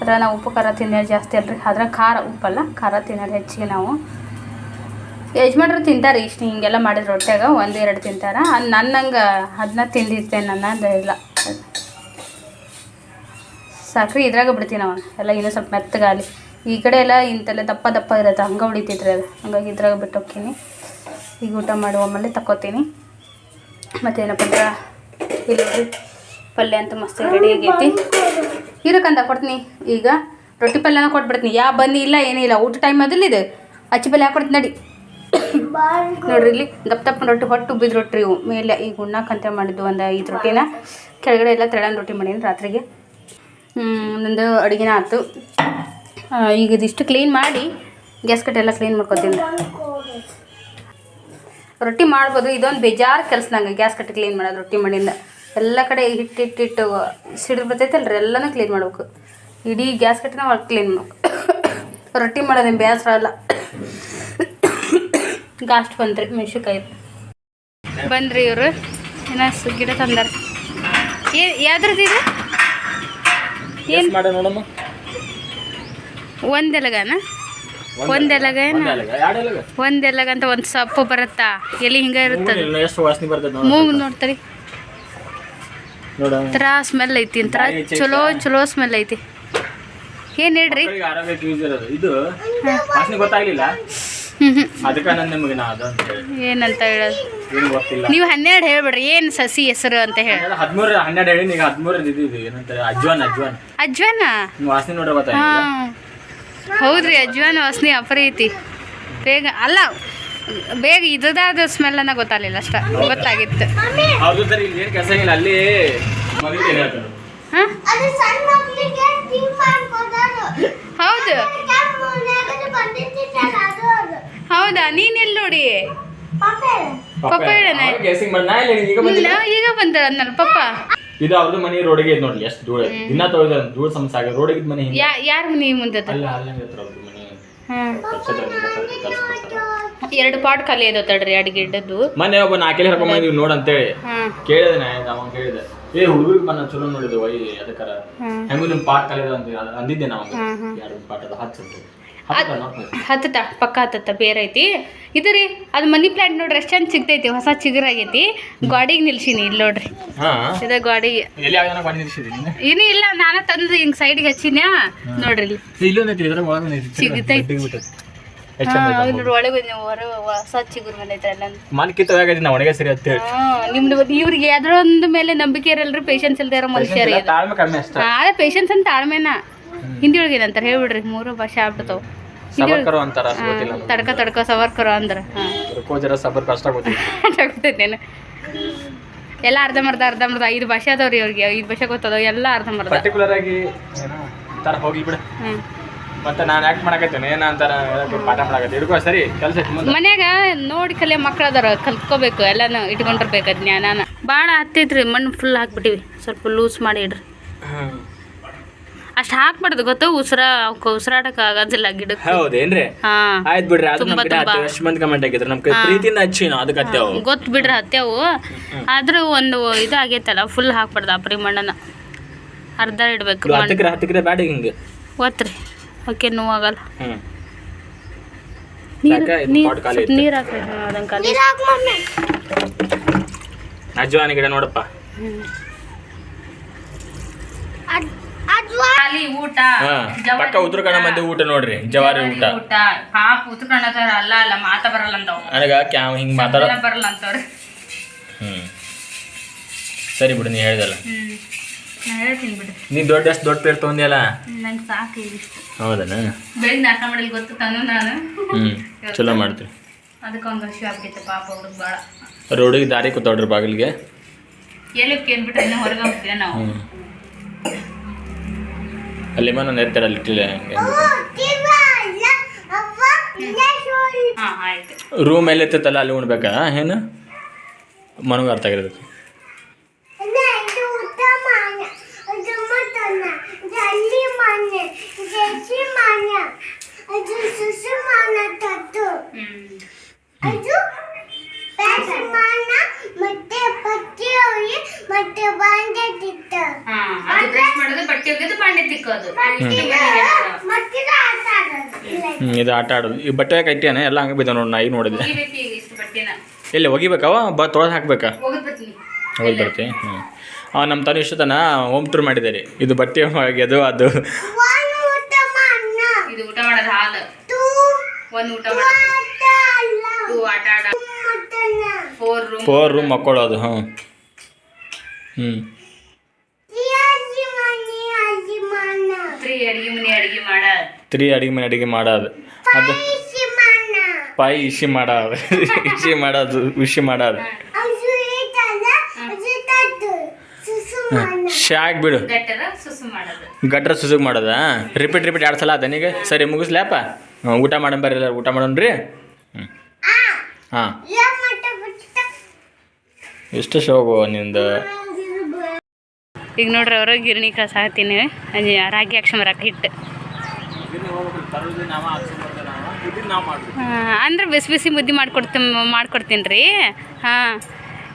ಅದ್ರ ನಾವು ಉಪ್ಪು ಖಾರ ತಿನ್ನೋದು ಜಾಸ್ತಿ ಅಲ್ರಿ. ಆದ್ರೆ ಖಾರ ಉಪ್ಪಲ್ಲ, ಖಾರ ತಿನ್ನೋದು ಹೆಚ್ಚಿಗೆ ನಾವು ಯಜಮಾನ್ರು ತಿಂತಾರೆ ಇಷ್ಟು ಹಿಂಗೆಲ್ಲ ಮಾಡಿದ ರೊಟ್ಯಾಗ ಒಂದು ಎರಡು ತಿಂತಾರೆ ನನ್ನಂಗೆ ಅದನ್ನ ತಿಂದಿರ್ತೇನೆ ನನ್ನ ಇಲ್ಲ. ಸಾಕ್ರಿ, ಇದ್ರಾಗ ಬಿಡ್ತೀನಿ ಅವ. ಎಲ್ಲ ಇನ್ನೂ ಸ್ವಲ್ಪ ಮೆತ್ತಗಾಲಿ ಈ ಕಡೆ ಎಲ್ಲ ಇಂತೆಲ್ಲ ದಪ್ಪ ದಪ್ಪ ಇರುತ್ತೆ, ಹಂಗೆ ಹೊಡಿತಿದ್ರೆ ಅದು. ಹಂಗಾಗಿ ಇದ್ರಾಗ ಬಿಟ್ಟು ಹೋಗ್ತೀನಿ. ಈಗ ಊಟ ಮಾಡುವ ಮೇಲೆ ತಕ್ಕೋತೀನಿ. ಮತ್ತೇನಪ್ಪ ಅಂದ್ರೆ, ಇಲ್ಲಿ ಪಲ್ಯ ಅಂತ ಮಸ್ತ್ ರೆಡಿ ಆಗೈತಿ. ಇರಕ್ಕಂತ ಕೊಡ್ತೀನಿ. ಈಗ ರೊಟ್ಟಿ ಪಲ್ಯನ ಕೊಟ್ಬಿಡ್ತೀನಿ. ಯಾ ಬನ್ನಿ ಇಲ್ಲ ಊಟ ಟೈಮ್ ಅದಲ್ಲಿದೆ ಅಚ್ಚಿ ಪಲ್ಯ ಹಾಕೊಡ್ತೀನಿ, ನಡಿ. ನೋಡ್ರಿ ಇಲ್ಲಿ ದಪ್ಪ ದಪ್ಪ ರೊಟ್ಟಿ, ಹೊಟ್ಟು ಉಬ್ಬಿದ ರೊಟ್ಟಿ ಇವು. ಮೇಲೆ ಈಗ ಉಣ್ಣಾಕಂತ ಮಾಡಿದ್ದು ಒಂದು ಐದು ರೊಟ್ಟಿನ. ಕೆಳಗಡೆ ಎಲ್ಲ ತೆಳನ ರೊಟ್ಟಿ ಮಾಡೀನಿ ರಾತ್ರಿಗೆ. ನಂದು ಅಡುಗೆನ ಆಯ್ತು ಈಗ ಇದಿಷ್ಟು ಕ್ಲೀನ್ ಮಾಡಿ ಗ್ಯಾಸ್ ಕಟ್ಟೆ ಎಲ್ಲ ಕ್ಲೀನ್ ಮಾಡ್ಕೊತೀನಿ. ರೊಟ್ಟಿ ಮಾಡ್ಬೋದು, ಇದೊಂದು ಬೇಜಾರು ಕೆಲಸ ಗ್ಯಾಸ್ ಕಟ್ಟೆ ಕ್ಲೀನ್ ಮಾಡೋದು ರೊಟ್ಟಿ ಮಾಡಿಂದ. ಎಲ್ಲ ಕಡೆ ಹಿಟ್ಟು ಹಿಟ್ಟು ಹಿಟ್ಟು ಸಿಡಿದು ಬರ್ತೈತಲ್ರಿ, ಎಲ್ಲನೂ ಕ್ಲೀನ್ ಮಾಡ್ಬೇಕು. ಇಡೀ ಗ್ಯಾಸ್ ಕಟ್ಟೆನ ಒಳಗೆ ಕ್ಲೀನ್ ಮಾಡ್ಬೇಕು. ರೊಟ್ಟಿ ಮಾಡೋದೇನು ಬೇಸರ ಅಲ್ಲ. ಗಾಸ್ಟ್ ಬಂದ್ರಿ ಮೆಣಸಿನ್ಕಾಯಿ. ಬಂದ್ರಿ ಇವರು. ಏನೋ ಗಿಡ ತಂದಾರ. ಏ ಯಾವ್ದ್ರದ್ದು ಇದು? ಏನು? ಮಾಡ ನೋಡಮ್ಮ. ಒಂದೆಲಗನ ಒಂದೆಲಗ ಒಂದೆಲಗ ಅಂತ ಒಂದು ಸೊಪ್ಪು ಬರುತ್ತಾ? ಎಲ್ಲಿ ಹಿಂಗ ಇರುತ್ತೆ ಅದು ಎಷ್ಟು ವಾಸನೆ ಬರ್ತದೆ ನೋಡು ಮೂಗು ನೋಡ್ತಾರಿ. ನೋಡ ಒಂಥರ ಸ್ಮೆಲ್ ಐತಿ ಒಂಥರ ಚಲೋ ಚಲೋ ಸ್ಮೆಲ್ ಐತಿ. ಏನು ಹೇಳ್ರಿ? ಇದು ಗೊತ್ತಾಗ್ಲಿಲ್ಲ. ಅದಕ್ಕೆ ನಾನು ನಿಮಗೆ ನಾ ಅದು ಅಂತ ಹೇಳಿ. ಏನಂತ ಹೇಳೋದು? ಏನು ಗೊತ್ತಿಲ್ಲ. ನೀವು ಹನ್ನೆರಡು ಹೇಳ್ಬಿಡ್ರಿ ಏನು ಸಸಿ ಹೆಸರು ಅಂತ ಹೇಳಿ. ಹದಿಮೂರು ಹನ್ನೆರಡು ಹೇಳಿ ಈಗ ಹದಿಮೂರು ಇದು ಏನಂತಾರೆ ಅಜ್ವಾನ್ ಅಜ್ವಾನ್. ಅಜ್ವಾನ? ನೀವು ವಾಸನೆ ನೋಡ್ರೆ ಗೊತ್ತಾಗಿಲ್ಲ ಹಾಂ. ಹೌದ್ರಿ ಅಜ್ವಾನ ವಾಸನೆ ಅಪರಿ ಐತಿ ಬೇಗ ಅಲ್ಲ ಬೇಗ ಇದ್ರದಾದ ಸ್ಮೆಲ್ಲನ್ನ ಗೊತ್ತಾಗಲಿಲ್ಲ ಅಷ್ಟ ಗೊತ್ತಾಗಿತ್ತು. ಅವ್ರದ್ದು ಸರಿ ಇಲ್ಲಿ ಏನು ಕೆಲಸ ಇಲ್ಲ ಅಲ್ಲಿ ಹೇಳ್ತಾರೆ ಹೌದು. ಹೌದಾ? ನೀನು ಎಲ್ಲಿ ನೋಡಿ? ಇಲ್ಲ ಈಗ ಬಂದಿಲ್ಲ ಇಲ್ಲ ಈಗ ಬಂದ ಪಪ್ಪ. ಇದು ಅವ್ರದ್ದು ಮನೆ ರೋಡಿಗೆ ಇದ್ ನೋಡ್ಲಿ ಎಷ್ಟು ಧೂಳ. ಐತೆ. ದಿನ ತೊಳೆದ ಧೂಳ ಸಮಸ್ಯೆ ಆಗ ರೋಡಿಗೆ ಮನೆ ಯಾರ ಅಲ್ಲ ಅಲ್ಲ ಅವ್ರದ್ದು ಮನೆ. ಮಾಡ್ತಾರೆ. ಎರಡು ಪಾಟ್ ಖಾಲಿ ಇದೆ ತಡ್ರಿ ಅಡಿಗೆ ಇಡ್ಡದ್ದು ಮನೆ ಒಬ್ಬ ನಾಲ್ಕೇಲಿ ಹರ್ಕೊಂಡ್ ಬಂದಿವಿ ನೋಡ್ ಅಂತೇಳಿ ಹಾಂ. ಕೇಳಿದೆ ನಾ ಕೇಳಿದೆ. ಏ ಹುಡುಗರಿಗೆ ಮನ್ನ ಚಲೋ ನೋಡಿದ್ವಿ ವೈ ಅದಕ್ಕಾರ. ಹೆಂಗು ನಿಮ್ ಪಾಟ್ ಕಲಿಯೋದು ಅಂತ ಅಂದಿದ್ದೆ ನಾವು. ಯಾರು ಎರಡು ಪಾಟ್ ಅದು ಹಚ್ಚಂತ ಹತ್ತತ ಪಕ್ಕ ಹತ್ತತ್ತ ಬೇರೆ ಐತಿ. ಇದು ರೀ ಅದು ಮನಿ ಪ್ಲಾಂಟ್ ನೋಡ್ರಿ ಎಷ್ಟು ಚಂದ ಸಿಗ್ತೈತಿ ಹೊಸ ಚಿಗುರಾಗೈತಿ ಗಾಡಿಗೆ ನಿಲ್ಸಿನಿ ಇಲ್ಲಿ ನೋಡ್ರಿ. ಇದ ಗಾಡಿಗೆ. ಬಂದು ಏನೂ ಇಲ್ಲ ನಾನು ತಂದು ಹಿಂಗೆ ಸೈಡ್ಗೆ ಹಚ್ಚಿನ್ಯಾ? ನೋಡ್ರಿ ಇಲ್ಲಿ. ಇಲ್ಲೊಂದು ಒಳಗೆ ನೀವು ಹೊರ ಬಂದೈತೆ ಎಲ್ಲ ಮನ್ ನಾ ಒಣಗೆ ಸರಿ ಅಂತ ಹೇಳಿ ನಿಮ್ದು ಇವ್ರಿಗೆ ಯಾವ್ದೊಂದು ಮೇಲೆ ನಂಬಿಕೆ ಇರಲ್ರಿ ಪೇಷನ್ಸ್ ಇಲ್ದೇ ಇರೋ ತಾಳ್ಮೆ ಕಮ್ಮಿ ಅಷ್ಟ. ಅದೇ ಪೇಷನ್ಸ್ ಅಂತ ತಾಳ್ಮೆನ? ಹಿಂದಿ ಒಳಗೆ ಏನಂತಾರೆ? ಹೇಳ್ಬಿಡ್ರಿ ಮೂರು ಭಾಷೆ ಆಗ್ಬಿಡ್ತಾವ. ಸಬರ್ಕರು ಅಂತಾರ ಗೊತ್ತಿಲ್ಲ ತಡ್ಕ ತಡ್ಕ ಸವರ್ಕರು ಅಂದ್ರೆ ಕೋಜರ ಸಬರ್ಕ ಕಷ್ಟ ಗೊತ್ತಿಲ್ಲ. ಗೊತ್ತೈತೇನು ಎಲ್ಲ ಅರ್ಧಂಬರ್ಧ ಅರ್ಧಂಬರ್ಧ ಐದು ಭಾಷೆ ಅದಾವ್ರಿ ಅವ್ರಿಗೆ ಐದು ಭಾಷೆ ಗೊತ್ತದ ಎಲ್ಲ ಅರ್ಧಂಬರ್ಧ ಪರ್ಟಿಕ್ಯುಲರ್ ಆಗಿ ಹೋಗ್ಲಿ ಬಿಡು. ಮತ್ತೆ ನಾನು ಯಾಕೆ ಮಾಡಕತ್ತೇನೆ. ಏನ ಅಂತಾರ ಪಾಠ ಮಾಡಕತ್ತೆ ಹಿಡ್ಕೋ ಸರಿ ಕೆಲಸ ಮನ್ಯಾಗ ನೋಡಿ ಕಲಿಯೋ ಮಕ್ಳು ಅದಾರ ಕಲ್ತ್ಕೋಬೇಕು ಎಲ್ಲಾನು ಇಟ್ಕೊಂಡಿರ್ಬೇಕು ಜ್ಞಾನನ. ಭಾಳ ಹತ್ತೈತ್ರಿ ಮಣ್ಣು ಫುಲ್ ಹಾಕ್ಬಿಟ್ಟಿವಿ. ಸ್ವಲ್ಪ ಲೂಸ್ ಮಾಡಿ ಇಡ್ರಿ. ಅಷ್ಟು ಹಾಕ್ಬಾರ್ದು ಗೊತ್ತು ಉಸಿರ ಉಸಿರಾಡಕ್ ಉಸಿರಾಡಕ್ಕೆ ಆಗೋದಿಲ್ಲ ಗಿಡಕ್ಕೆ ಹೌದೇನ್ರಿ ಹಾಂ. ಆಯ್ತು ಬಿಡ್ರಿ ತುಂಬಾ, ತುಂಬಾ. ಎಷ್ಟು ಮಂದಿ ಕಮೆಂಟ್ ಆಗಿದ್ರು ನಮ್ಮ ಪ್ರೀತಿಯಿಂದ ಹಚ್ಚಿ ಅದಕ್ಕೆ ಹತ್ತೇವು. ಗೊತ್ತು ಬಿಡ್ರಿ ಹತ್ಯಾವು ಆದ್ರೆ ಒಂದು ಇದು ಆಗೈತಲ್ಲ ಫುಲ್ ಹಾಕ್ಬಾರ್ದು ಅಪ್ರಿ ಮಣ್ಣನ್ನು ಅರ್ಧ ಇಡ್ಬೇಕು ಹತ್ತಕ್ರೆ ಹತ್ತಕ್ರೆ ಬ್ಯಾಡ ಹಿಂಗೆ. ಒತ್ರಿ ಓಕೆ ನೋವಾಗಲ್ಲ. ನೀರು ಅಜ್ವಾನಿ ಗಿಡ ನೋಡಪ್ಪ. ಖಾಲಿ ಊಟ. ಹಾ ಪಕ್ಕ ಉತ್ತರ ಕನ್ನಡ ಮಂದಿ ಊಟ ನೋಡ್ರಿ ಜವಾರಿ ಊಟ. ಊಟ. ಪಾಪ ಉತ್ಕೊಂಡತಾರ ಅಲ್ಲ ಅಲ್ಲ ಮಾತ ಬರಲ್ಲ ಅಂತ ನನಗ ಕ್ಯಾವ್ ಹಿಂಗ್ ಮಾತಾಡ ಬರಲ್ಲ ಅಂತವ್ರಿ ಹ್ಮ್. ಸರಿ ಬಿಡು ನೀ ಹೇಳ್ದಲ್ಲ. ಹೇಳ್ತೀನಿ ಬಿಡ್ರಿ ನೀ ದೊಡ್ಡ ಅಷ್ಟು ದೊಡ್ಡ ಪೇರ್ ತೊಗೊಂಡಿಯಲ್ಲ? ನಂಗೆ ಸಾಕು ಇದಿಷ್ಟು ಹೌದನ? ಬೆಳಿಗ್ಗೆ ನಾಷ್ಟ ಮಾಡಲಿ ಗೊತ್ತು ತಂದು ನಾನು. ಹ್ಮ್ ಚಲೋ ಮಾಡ್ತೀವಿ ಅದಕ್ಕೆ ಒಂದು ಹಸಿ ಆಗ್ತೈತೆ ಪಾಪ ಹುಡುಗ ಭಾಳ ರೋಡಿಗೆ ದಾರಿ ಕೂತಾವ್ರಿ ಬಾಗಿಲಿಗೆ? ಎಲ್ಲಿ ಕೇಳ್ಬಿಟ್ರೆ ಇನ್ನೂ ಹೊರಗೆ ಹೋಗ್ತೀವಿ ನಾವು? ಅಲ್ಲಿ ಎತ್ತರ ಇಟ್ಟಿಲ್ಲ ಆಯ್ತು. ರೂಮ್ ಎಲ್ಲಿ ಎತ್ತೈತಲ್ಲ ಅಲ್ಲಿ ಉಣ್ಬೇಕಾ? ಏನು? ಮನಗ ಅರ್ಥ ಆಗಿರೋದು ಇಲ್ಲ ಇದು ಊಟ ಮಾನ ಅದು ಮಟನ ಜಲ್ಲಿ ಮಾನ ಜೆಸಿ ಮಾನ ಅದು ಸುಸು ಮಾನ ತತ್ತು ಹ್ಞೂ ಅದು ಪ್ಯಾಸ್ ಮಾನ ಮತ್ತೆ ಪಟ್ಟಿ ಹೋಗಿ ಮತ್ತೆ ಬಾಂಡೆ ತಿತ್ತ ಹಾಂ ಅದು ಬ್ರಷ್ ಮಾಡೋದು ಬಟ್ಟೆ ಒಗೆದು ಬಾಂಡೆ ತಿಕ್ಕೋದು ಮತ್ತೆ ಆಟ ಆಡೋದು ಇಲ್ಲ ಹ್ಮ್ ಇದು ಆಟ ಆಡೋದು. ಈ ಬಟ್ಟೆ ಕಟ್ಟಿಯಾನೆ ಎಲ್ಲ ಹಂಗೆ ಬಿದ್ದ ನೋಡಿ ನಾಯಿ ಈಗ ನೋಡಿದೆ ಇಲ್ಲೇ ಒಗಿಬೇಕವ ಇಷ್ಟು ಬಟ್ಟೆನ? ಎಲ್ಲಿ ಒಗಿಬೇಕಾವ ಬ ತೊಳೆದು ಹಾಕ್ಬೇಕಾ? ಹೋಗಿ ಬರ್ತೀನಿ. ಹ್ಞೂ ಅವ ನಮ್ಮ ತನು ಇಷ್ಟತನ ಹೋಮ್ ಟೂರ್ ರೀ ಇದು ಬಟ್ಟೆ ಒಗೆದು ಅದು. ಒಂದು ಊಟ ಅದು ಹ್ಞೂ ಊಟ ಮಾಡೋದು ಹಾಲು ಟೂ ಒಂದು ಊಟ ಮಾಡೋದು ಆಟ ಅಲ್ಲ ಟೂ ಆಟ ಆಡ ಮಟನ ಫೋರ್ ರೂಮ್ ಫೋರ್ ರೂಮ್ ಮಕ್ಕಳೋದು ಹಾಂ ಹ್ಞೂ ಅಜ್ಜಿ ಮನೆ ಅಜ್ಜಿ ಮಾನ ತ್ರೀ ಅಡಿಗೆ ಮನೆ ಅಡಿಗೆ ಮಾಡ ತ್ರೀ ಅಡಿಗೆ ಮನೆ ಅಡಿಗೆ ಮಾಡೋದು. ಅದು ಪಾಯಿ ಇಸಿ ಮಾಡೋದು. ಇಸಿ ಮಾಡೋದು ಇಸಿ ಮಾಡೋದು. ಶಾಕ್ ಬಿಡು. ಗಟ್ಟರ ಸುಸು ಮಾಡೋದು. ಗಟ್ರ ಸುಸುಗ್ ಮಾಡೋದಾ. ರಿಪೀಟ್ ರಿಪೀಟ್ ಎರಡು ಸಲ ಅದನಿಗೆ ಸರಿ ಮುಗಿಸ್ಲ್ಯಾಪ ಹ್ಞೂ ಊಟ ಮಾಡೋಣ ಬರ್ರಿ ಎಲ್ಲರೂ. ಊಟ ಮಾಡೋಣ ರೀ. ಹಾಂ. ಎಷ್ಟು ಶೋಗು ನಿಂದು? ಈಗ ನೋಡ್ರಿ ಅವರು ಗಿರಣಿ ಕಸ ಹಾಕ್ತೀನಿ ಅದೇ ರಾಗಿ ಹಾಕ್ಸಂಬರಕ್ಕೆ ಹಿಟ್ಟು. ಅಂದ್ರೆ ಬಿಸಿ ಬಿಸಿ ಮುದ್ದೆ ಮಾಡ್ಕೊಡ್ತೀನಿ ಮಾಡ್ಕೊಡ್ತೀನಿ ರೀ ಹಾಂ.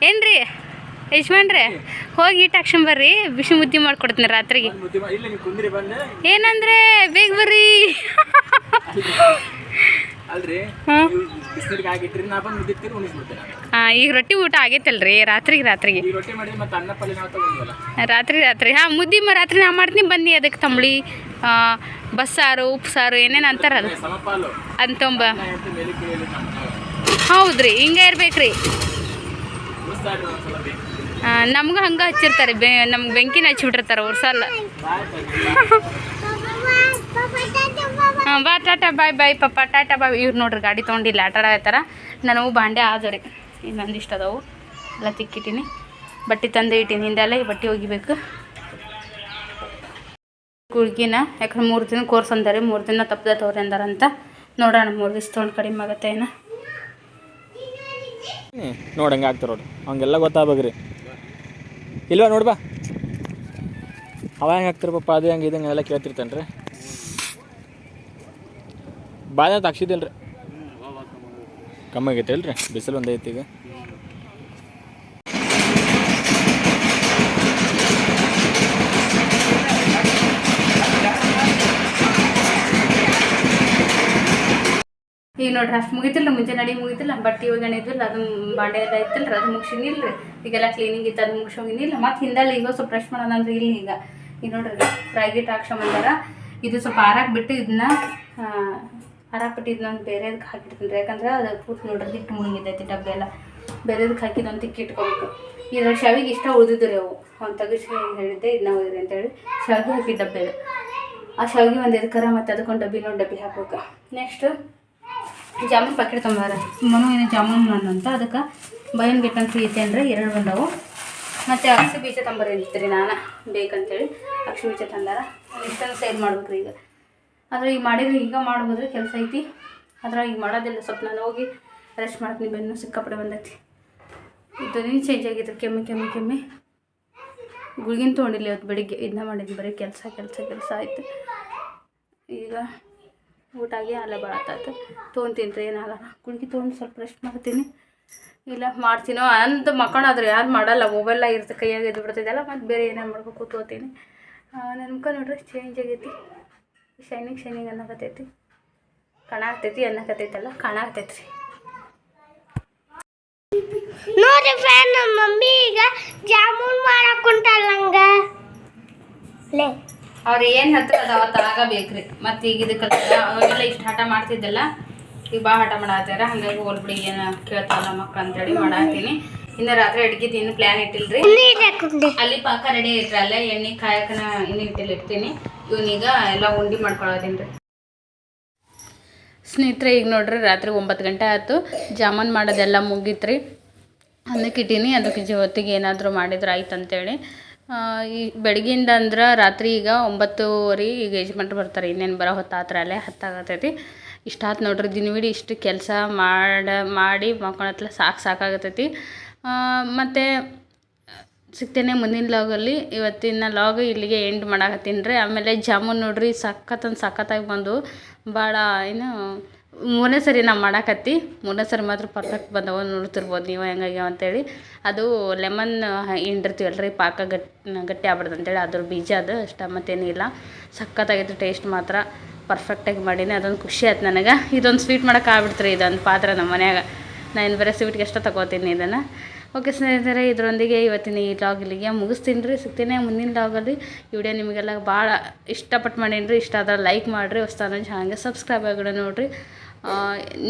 ಏನು ರೀ ಯಜಮಾನ್ರಿ ಹೋಗಿ ಹಿಟ್ಟು ಬರ್ರಿ ಬಿಸಿ ಮುದ್ದೆ ಮಾಡ್ಕೊಡ್ತೀನಿ ರಾತ್ರಿಗೆ. ಏನಂದ್ರೆ ಬೇಗ ಬರ್ರಿ. ಹಾಂ? ಈಗ ರೊಟ್ಟಿ ಊಟ ಆಗೈತಲ್ರಿ ರಾತ್ರಿಗೆ ರಾತ್ರಿಗೆ. ರಾತ್ರಿ ರಾತ್ರಿ. ಹಾಂ ಮುದ್ದೆ ಮ ರಾತ್ರಿ ನಾ ಮಾಡ್ತೀನಿ ಬನ್ನಿ ಅದಕ್ಕೆ ತಂಬಳಿ ಬಸ್ಸಾರು ಉಪ್ಪು ಸಾರು ಏನೇನು ಅಂತಾರಲ್ಲ ಅಂತಂಬ ಹೌದ್ರಿ ಹಿಂಗೆ ಇರ್ಬೇಕ್ರಿ. ನಮ್ಗೆ ಹಂಗೆ ಹಚ್ಚಿರ್ತಾರೆ. ಬೆ, ನಮ್ಗೆ ಬೆಂಕಿನ ಹಚ್ಚಿಬಿಟ್ಟಿರ್ತಾರೆ ಉರ್ಸಲ್ಲ ಹಾಂ, ಬಾ ಟಾಟಾ, ಬಾಯ್ ಬಾಯ್, ಪಪ್ಪ. ಟಾಟಾ, ಬಾಯ್. ಇವ್ರು ನೋಡ್ರಿ, ಗಾಡಿ ತೊಗೊಂಡಿಲ್ಲ. ಆಟ ಆಯ್ತಾರ ನನಗೂ ಬಾಂಡೆ ಆದವು ರೀ ಇನ್ನೊಂದಿಷ್ಟು ಅದಾವು. ಎಲ್ಲ ತಿಕ್ಕಿಟ್ಟಿನಿ. ಬಟ್ಟೆ ತಂದು ಇಟ್ಟೀನಿ. ಹಿಂದೆಲ್ಲ ಈ ಬಟ್ಟೆ ಒಗಿಬೇಕು. ಕುಡ್ಗಿನ ಯಾಕಂದ್ರೆ ಮೂರು ದಿನ ಕೋರ್ಸ್ ಅಂದಾರೆ. ಮೂರು ದಿನ ತಪ್ಪದೆ ತೋರಿ ಅಂದಾರಂತ ನೋಡೋಣ, ಮೂರು ದಿವಸ ತೊಗೊಂಡು ಕಡಿಮೆ ಆಗತ್ತೆ ಏನೋ. ನೋಡಂಗೆ ಆಗ್ತಾರೆ ನೋಡಿ. ಹಂಗೆಲ್ಲ ಗೊತ್ತಾಗ್ಬೇಕ್ರಿ. ಇಲ್ವಾ ನೋಡಿ ಬಾ. ಅವ ಹೆಂಗೆ ಹಾಕ್ತಾರೆ ಪಪ್ಪ ಅದು ಹೆಂಗೆ ಇದಂಗೆ ಎಲ್ಲ ಕೇಳ್ತಿರ್ತಾನೆ ರೀ ಬಾದ ತಾಕ್ಸಿದಿಲ್ಲ ರೀ ಕಮ್ಮಿ ಆಗೈತೆ ಅಲ್ರಿ ಬಿಸಿಲು ಒಂದೈತಿ ಈಗ. ಈಗ ನೋಡ್ರಿ, ಅಷ್ಟು ಮುಗಿತಿಲ್ಲ, ಮುಂಜಾನೆ ಅಡಿ ಮುಗಿತಿಲ್ಲ, ಬಟ್ಟೆ ಒಗ್ಗರಣೆ ಇದ್ದಿಲ್ಲ ಅದು ಬಾಂಡೆ ಎಲ್ಲ ಇತ್ತಲ್ಲ ಅದು ಮುಗಿಸಿನಿಲ್ಲ ಈಗೆಲ್ಲ ಕ್ಲೀನಿಂಗ್ ಇತ್ತು, ಅದು ಮುಗಿಸೋಗಿನಿಲ್ಲ. ಮತ್ತು ಹಿಂದಲ್ಲಿ ಈಗ ಸ್ವಲ್ಪ ಫ್ರೆಶ್ ಮಾಡೋಣ ಅಂದ್ರೆ ಇಲ್ಲಿ ಈಗ. ಈಗ ನೋಡ್ರಿ ಫ್ರೈಗಿಟ್ ಹಾಕ್ಸ್ಕೊಂಬಂದಾರ ಇದು ಸ್ವಲ್ಪ ಆರಾಕ್ ಬಿಟ್ಟು ಇದನ್ನ ಆರಾಕ್ ಬಿಟ್ಟು ಇದನ್ನ ಬೇರೆದಕ್ಕೆ ಹಾಕಿರ್ತೀನಿ ರೀ ಯಾಕಂದ್ರೆ ಅದು ಪೂರ್ತಿ ನೋಡ್ರಿ, ಹಿಟ್ಟು ಮುಳುಗಿದೈತಿ ಡಬ್ಬೆ ಎಲ್ಲ. ಬೇರೆದಕ್ಕೆ ತಿಕ್ಕಿ ಇಟ್ಕೊಬೇಕು. ಇದ್ರಾಗ ಶಾವಿಗೆ ಇಷ್ಟ ಉಳಿದಿದ್ರು ಅವು. ಅವ್ನು ತೆಗಿಸಿ ಹೇಳಿದ್ದೆ ಇದನ್ನ ಅಂತ ಅಂತೇಳಿ ಶಾವಿಗೆ ಹಾಕಿ ಡಬ್ಬೆ ಆ ಶಾವಿಗೆ ಒಂದು ಎದಕರ ಮತ್ತು ಅದಕ್ಕೊಂದು ನೋಡಿ ಡಬ್ಬಿ ಹಾಕ್ಬೇಕು. ನೆಕ್ಸ್ಟ್ ಜಾಮೂನ್ ಪ್ಯಾಕೆಟ್ ತೊಂಬಾರ ಮನು ಏನು ಜಾಮೂನ್ ಅಂತ, ಅದಕ್ಕೆ ಬಯನ್ ಬೇಕಂತ ಐತೆ ಅಂದರೆ ಎರಡು ಬಂದವು. ಮತ್ತು ಅಕ್ಷಿ ಬೀಜ ರೀ ನಾನು, ಬೇಕಂತೇಳಿ ಅಕ್ಷಿ ಬೀಜ ತಂದಾರ. ಇಷ್ಟನ್ನು ಸೇಲ್ ಮಾಡ್ಬೇಕ್ರಿ ಈಗ. ಆದರೆ ಈಗ ಮಾಡಿದ್ರೆ ಈಗ ಮಾಡ್ಬೋದ್ರಿ ಕೆಲಸ ಐತಿ. ಆದ್ರೆ ಈಗ ಮಾಡೋದಿಲ್ಲ, ಸ್ವಲ್ಪ ನಾನು ಹೋಗಿ ರೆಸ್ಟ್ ಮಾಡ್ತೀನಿ, ಬೆನ್ನು ಸಿಕ್ಕಾಪಡೆ ಬಂದೈತಿ. ಇದು ನೀನು ಚೇಂಜ್ ಆಗಿತ್ತು ಕೆಮ್ಮೆ ಕೆಮ್ಮೆ ಕೆಮ್ಮೆ. ಗುಳ್ಗಿನ ತೊಗೊಂಡಿಲ್ಲ ಇವತ್ತು ಬೆಳಿಗ್ಗೆ ಇದನ್ನ ಮಾಡಿದ್ವಿ, ಬರೀ ಕೆಲಸ ಕೆಲಸ ಕೆಲಸ ಆಯ್ತು. ಈಗ ಊಟ ಆಗಿ ಅಲ್ಲೇ ಬಾಳತ್ತೈತೆ ತೊಗೊಂತೀನಿ ರೀ, ಏನಾಗಲ್ಲ. ಗುಳಿಗೆ ತೊಗೊಂಡು ಸ್ವಲ್ಪ ರೆಸ್ಟ್ ಮಾಡ್ತೀನಿ. ಇಲ್ಲ, ಮಾಡ್ತೀನೋ ಅಂತ ಮಕ್ಕಳಾದ್ರೆ ಯಾರು ಮಾಡಲ್ಲ. ಮೊಬೈಲ್ ಇರ್ತದೆ ಕೈಯಾಗ ಎದ್ದು ಬಿಡ್ತಿದ್ದಲ್ಲ ಮತ್ತು ಬೇರೆ ಏನೇನು ಮಾಡ್ಬೇಕು ಕೂತ್ಕೋತೀನಿ ನನ್ನ ಮುಖ ನೋಡ್ರಿ ಚೇಂಜ್ ಆಗೈತಿ. Shining shining ಅನ್ನಕತ್ತೈತಿ. ಕಾಣಾಕತ್ತೈತಿ ಅನ್ನಕತ್ತೈತಲ್ಲ ಕಾಣಾಕತ್ತೈತಿ ರೀ ನೋಡಿ ನಮ್ಮ ಮಮ್ಮಿ ಈಗ ಜಾಮೂನ್ ಮಾಡಕ್ಕೆ ಕುಂಟಲ್ಲ ಹಂಗ ಲೇ. ಅವ್ರು ಏನ್ ಹೇಳ್ತಾರೆ ಅದು ಅವತ್ತು ಆಗಬೇಕ್ರಿ ಮತ್ತೆ ಈಗ ಇದಕ್ಕೆ ಅವಾಗೆಲ್ಲ ಇಷ್ಟು ಹಠ ಮಾಡ್ತಿದ್ದಲ್ಲ. ಈಗ ಭಾಳ ಹಠ ಹಂಗಾಗಿ ಹೋಗ್ಬಿಡಿ ಏನ ಏನು ಕೇಳ್ತಾರಲ್ಲ ಮಕ್ಳು ಅಂತೇಳಿ ಮಾಡಾತೀನಿ ಇನ್ನ ರಾತ್ರಿ ಅಡ್ಗಿದ್ದು ಇನ್ನೂ ಪ್ಲ್ಯಾನ್ ಇಟ್ಟಿಲ್ರಿ. ಅಲ್ಲಿ ಪಾಕ ರೆಡಿ ಐತ್ರಿ ಅಲ್ಲ ಎಣ್ಣೆ ಕಾಯಕನ ಇನ್ನೂ ಇಟ್ಟಿಲ್ಲ ಇಡ್ತೀನಿ ಇವನೀಗ ಎಲ್ಲ ಉಂಡಿ ಮಾಡ್ಕೊಳ್ಳೋದೀನಿ ರೀ ಸ್ನೇಹಿತರೆ ಈಗ ನೋಡ್ರಿ ರಾತ್ರಿ ಒಂಬತ್ತು ಗಂಟೆ ಆಯ್ತು. ಜಾಮೂನ್ ಮಾಡೋದೆಲ್ಲ ಮುಗೀತ್ರಿ. ಅದಕ್ಕೆ ಇಟ್ಟೀನಿ ಅದಕ್ಕೆ ಜೊತೆಗೆ ಏನಾದರೂ ಮಾಡಿದ್ರೆ ಆಯ್ತು ಅಂತೇಳಿ ಈ ಬೆಳಗಿಂದ ಅಂದ್ರೆ ರಾತ್ರಿ ಈಗ ಒಂಬತ್ತುವರೆ ಈಗ ಯಜಮಾನ್ರು ಬರ್ತಾರೆ, ಇನ್ನೇನು ಬರೋ ಹೊತ್ತಾತ್ರ ಅಲ್ಲೇ ಹತ್ತಾಗತ್ತೈತಿ ಇಷ್ಟು ಹತ್ತು ನೋಡ್ರಿ ದಿನವಿಡೀ ಇಷ್ಟು ಕೆಲಸ ಮಾಡ, ಮಾಡಿ ಮಕ್ಕಳತ್ಲ ಸಾಕು ಸಾಕಾಗತ್ತೈತಿ ಮತ್ತು ಸಿಗ್ತೇನೆ ಮುಂದಿನ ಲಾಗಲ್ಲಿ. ಇವತ್ತಿನ ಲಾಗ್ ಇಲ್ಲಿಗೆ ಎಂಡ್ ಮಾಡಾಕತ್ತೀನಿ ರೀ. ಆಮೇಲೆ ಜಾಮೂನ್ ನೋಡ್ರಿ ಸಖತ್ತಂದು ಸಖತ್ತಾಗಿ ಬಂದು ಭಾಳ ಏನು ಮೂರನೇ ಸರಿ ನಾವು ಮಾಡಾಕತ್ತಿ. ಮೂರನೇ ಸರಿ ಮಾತ್ರ ಪರ್ಫೆಕ್ಟ್ ಬಂದವ, ನೋಡ್ತಿರ್ಬೋದು ನೀವು ಹೆಂಗಾಗ್ಯಾವ ಅಂತೇಳಿ. ಅದು ಲೆಮನ್ ಹಿಂಡಿರ್ತೀವಲ್ಲ ರೀ ಪಾಕ ಗಟ್ಟಿ ಗಟ್ಟಿ ಆಗ್ಬಾರ್ದು ಅಂತೇಳಿ. ಅದ್ರ ಬೀಜ ಅದು, ಅಷ್ಟ ಮತ್ತೇನಿಲ್ಲ ಸಖತ್ತಾಗಿತ್ತು ಟೇಸ್ಟ್ ಮಾತ್ರ. ಪರ್ಫೆಕ್ಟಾಗಿ ಮಾಡೀನಿ. ಅದೊಂದು ಖುಷಿ ಆಯ್ತು ನನಗೆ. ಇದೊಂದು ಸ್ವೀಟ್ ಮಾಡೋಕೆ ಆಗ್ಬಿಡ್ತು ರೀ ಇದೊಂದು ಪಾತ್ರೆ ನಮ್ಮ ಮನ್ಯಾಗ. ನಾನು ಬರೀ ಸ್ವೀಟ್ಗೆ ಎಷ್ಟೋ ತಗೋತೀನಿ ಇದನ್ನು. ಓಕೆ ಸ್ನೇಹಿತರೆ, ಇದರೊಂದಿಗೆ ಇವತ್ತಿನ ಈ ಲಾಗ್ ಇಲ್ಲಿಗೆ ಮುಗಿಸ್ತೀನಿ ರೀ. ಸಿಗ್ತೀನಿ ಮುಂದಿನ ಲಾಗಲ್ಲಿ ಈ ವಿಡಿಯೋ ನಿಮಗೆಲ್ಲ ಭಾಳ ಇಷ್ಟಪಟ್ಟು ಮಾಡೀನಿ ರೀ. ಇಷ್ಟ ಆದ್ರೆ ಲೈಕ್ ಮಾಡಿರಿ. ಹೊಸ್ತಾನ ಹಾಗೆ ಸಬ್ಸ್ಕ್ರೈಬ್ ಆಗಿಡ ನೋಡಿರಿ.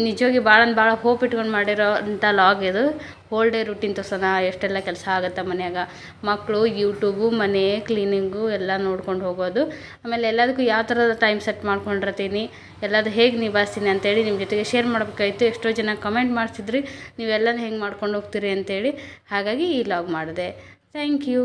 ನಿಜವಾಗಿ ಭಾಳ ಅಂದ್ರೆ ಭಾಳ ಹೋಪ್ ಇಟ್ಕೊಂಡು ಮಾಡಿರೋ ಅಂಥ ಲಾಗ್ ಇದು. ಹೋಲ್ ಡೇ ರುಟೀನ್ ತೋರ್ಸೋಣ, ಎಷ್ಟೆಲ್ಲ ಕೆಲಸ ಆಗುತ್ತೆ ಮನ್ಯಾಗ. ಮಕ್ಕಳು ಯೂಟ್ಯೂಬು ಮನೆ ಕ್ಲೀನಿಂಗು ಎಲ್ಲ ನೋಡ್ಕೊಂಡು ಹೋಗೋದು. ಆಮೇಲೆ ಎಲ್ಲದಕ್ಕೂ ಯಾವ ಥರದ ಟೈಮ್ ಸೆಟ್ ಮಾಡ್ಕೊಂಡಿರ್ತೀನಿ, ಎಲ್ಲದು ಹೇಗೆ ನಿಭಾಯಿಸ್ತೀನಿ ಅಂತೇಳಿ ನಿಮ್ಮ ಜೊತೆಗೆ ಶೇರ್ ಮಾಡಬೇಕಾಯ್ತು. ಎಷ್ಟೋ ಜನ ಕಮೆಂಟ್ ಮಾಡ್ತಿದ್ರಿ, ನೀವೆಲ್ಲನೂ ಹೆಂಗೆ ಮಾಡ್ಕೊಂಡು ಹೋಗ್ತೀರಿ ಅಂತೇಳಿ. ಹಾಗಾಗಿ ಈ ಲಾಗ್ ಮಾಡಿದೆ. Thank you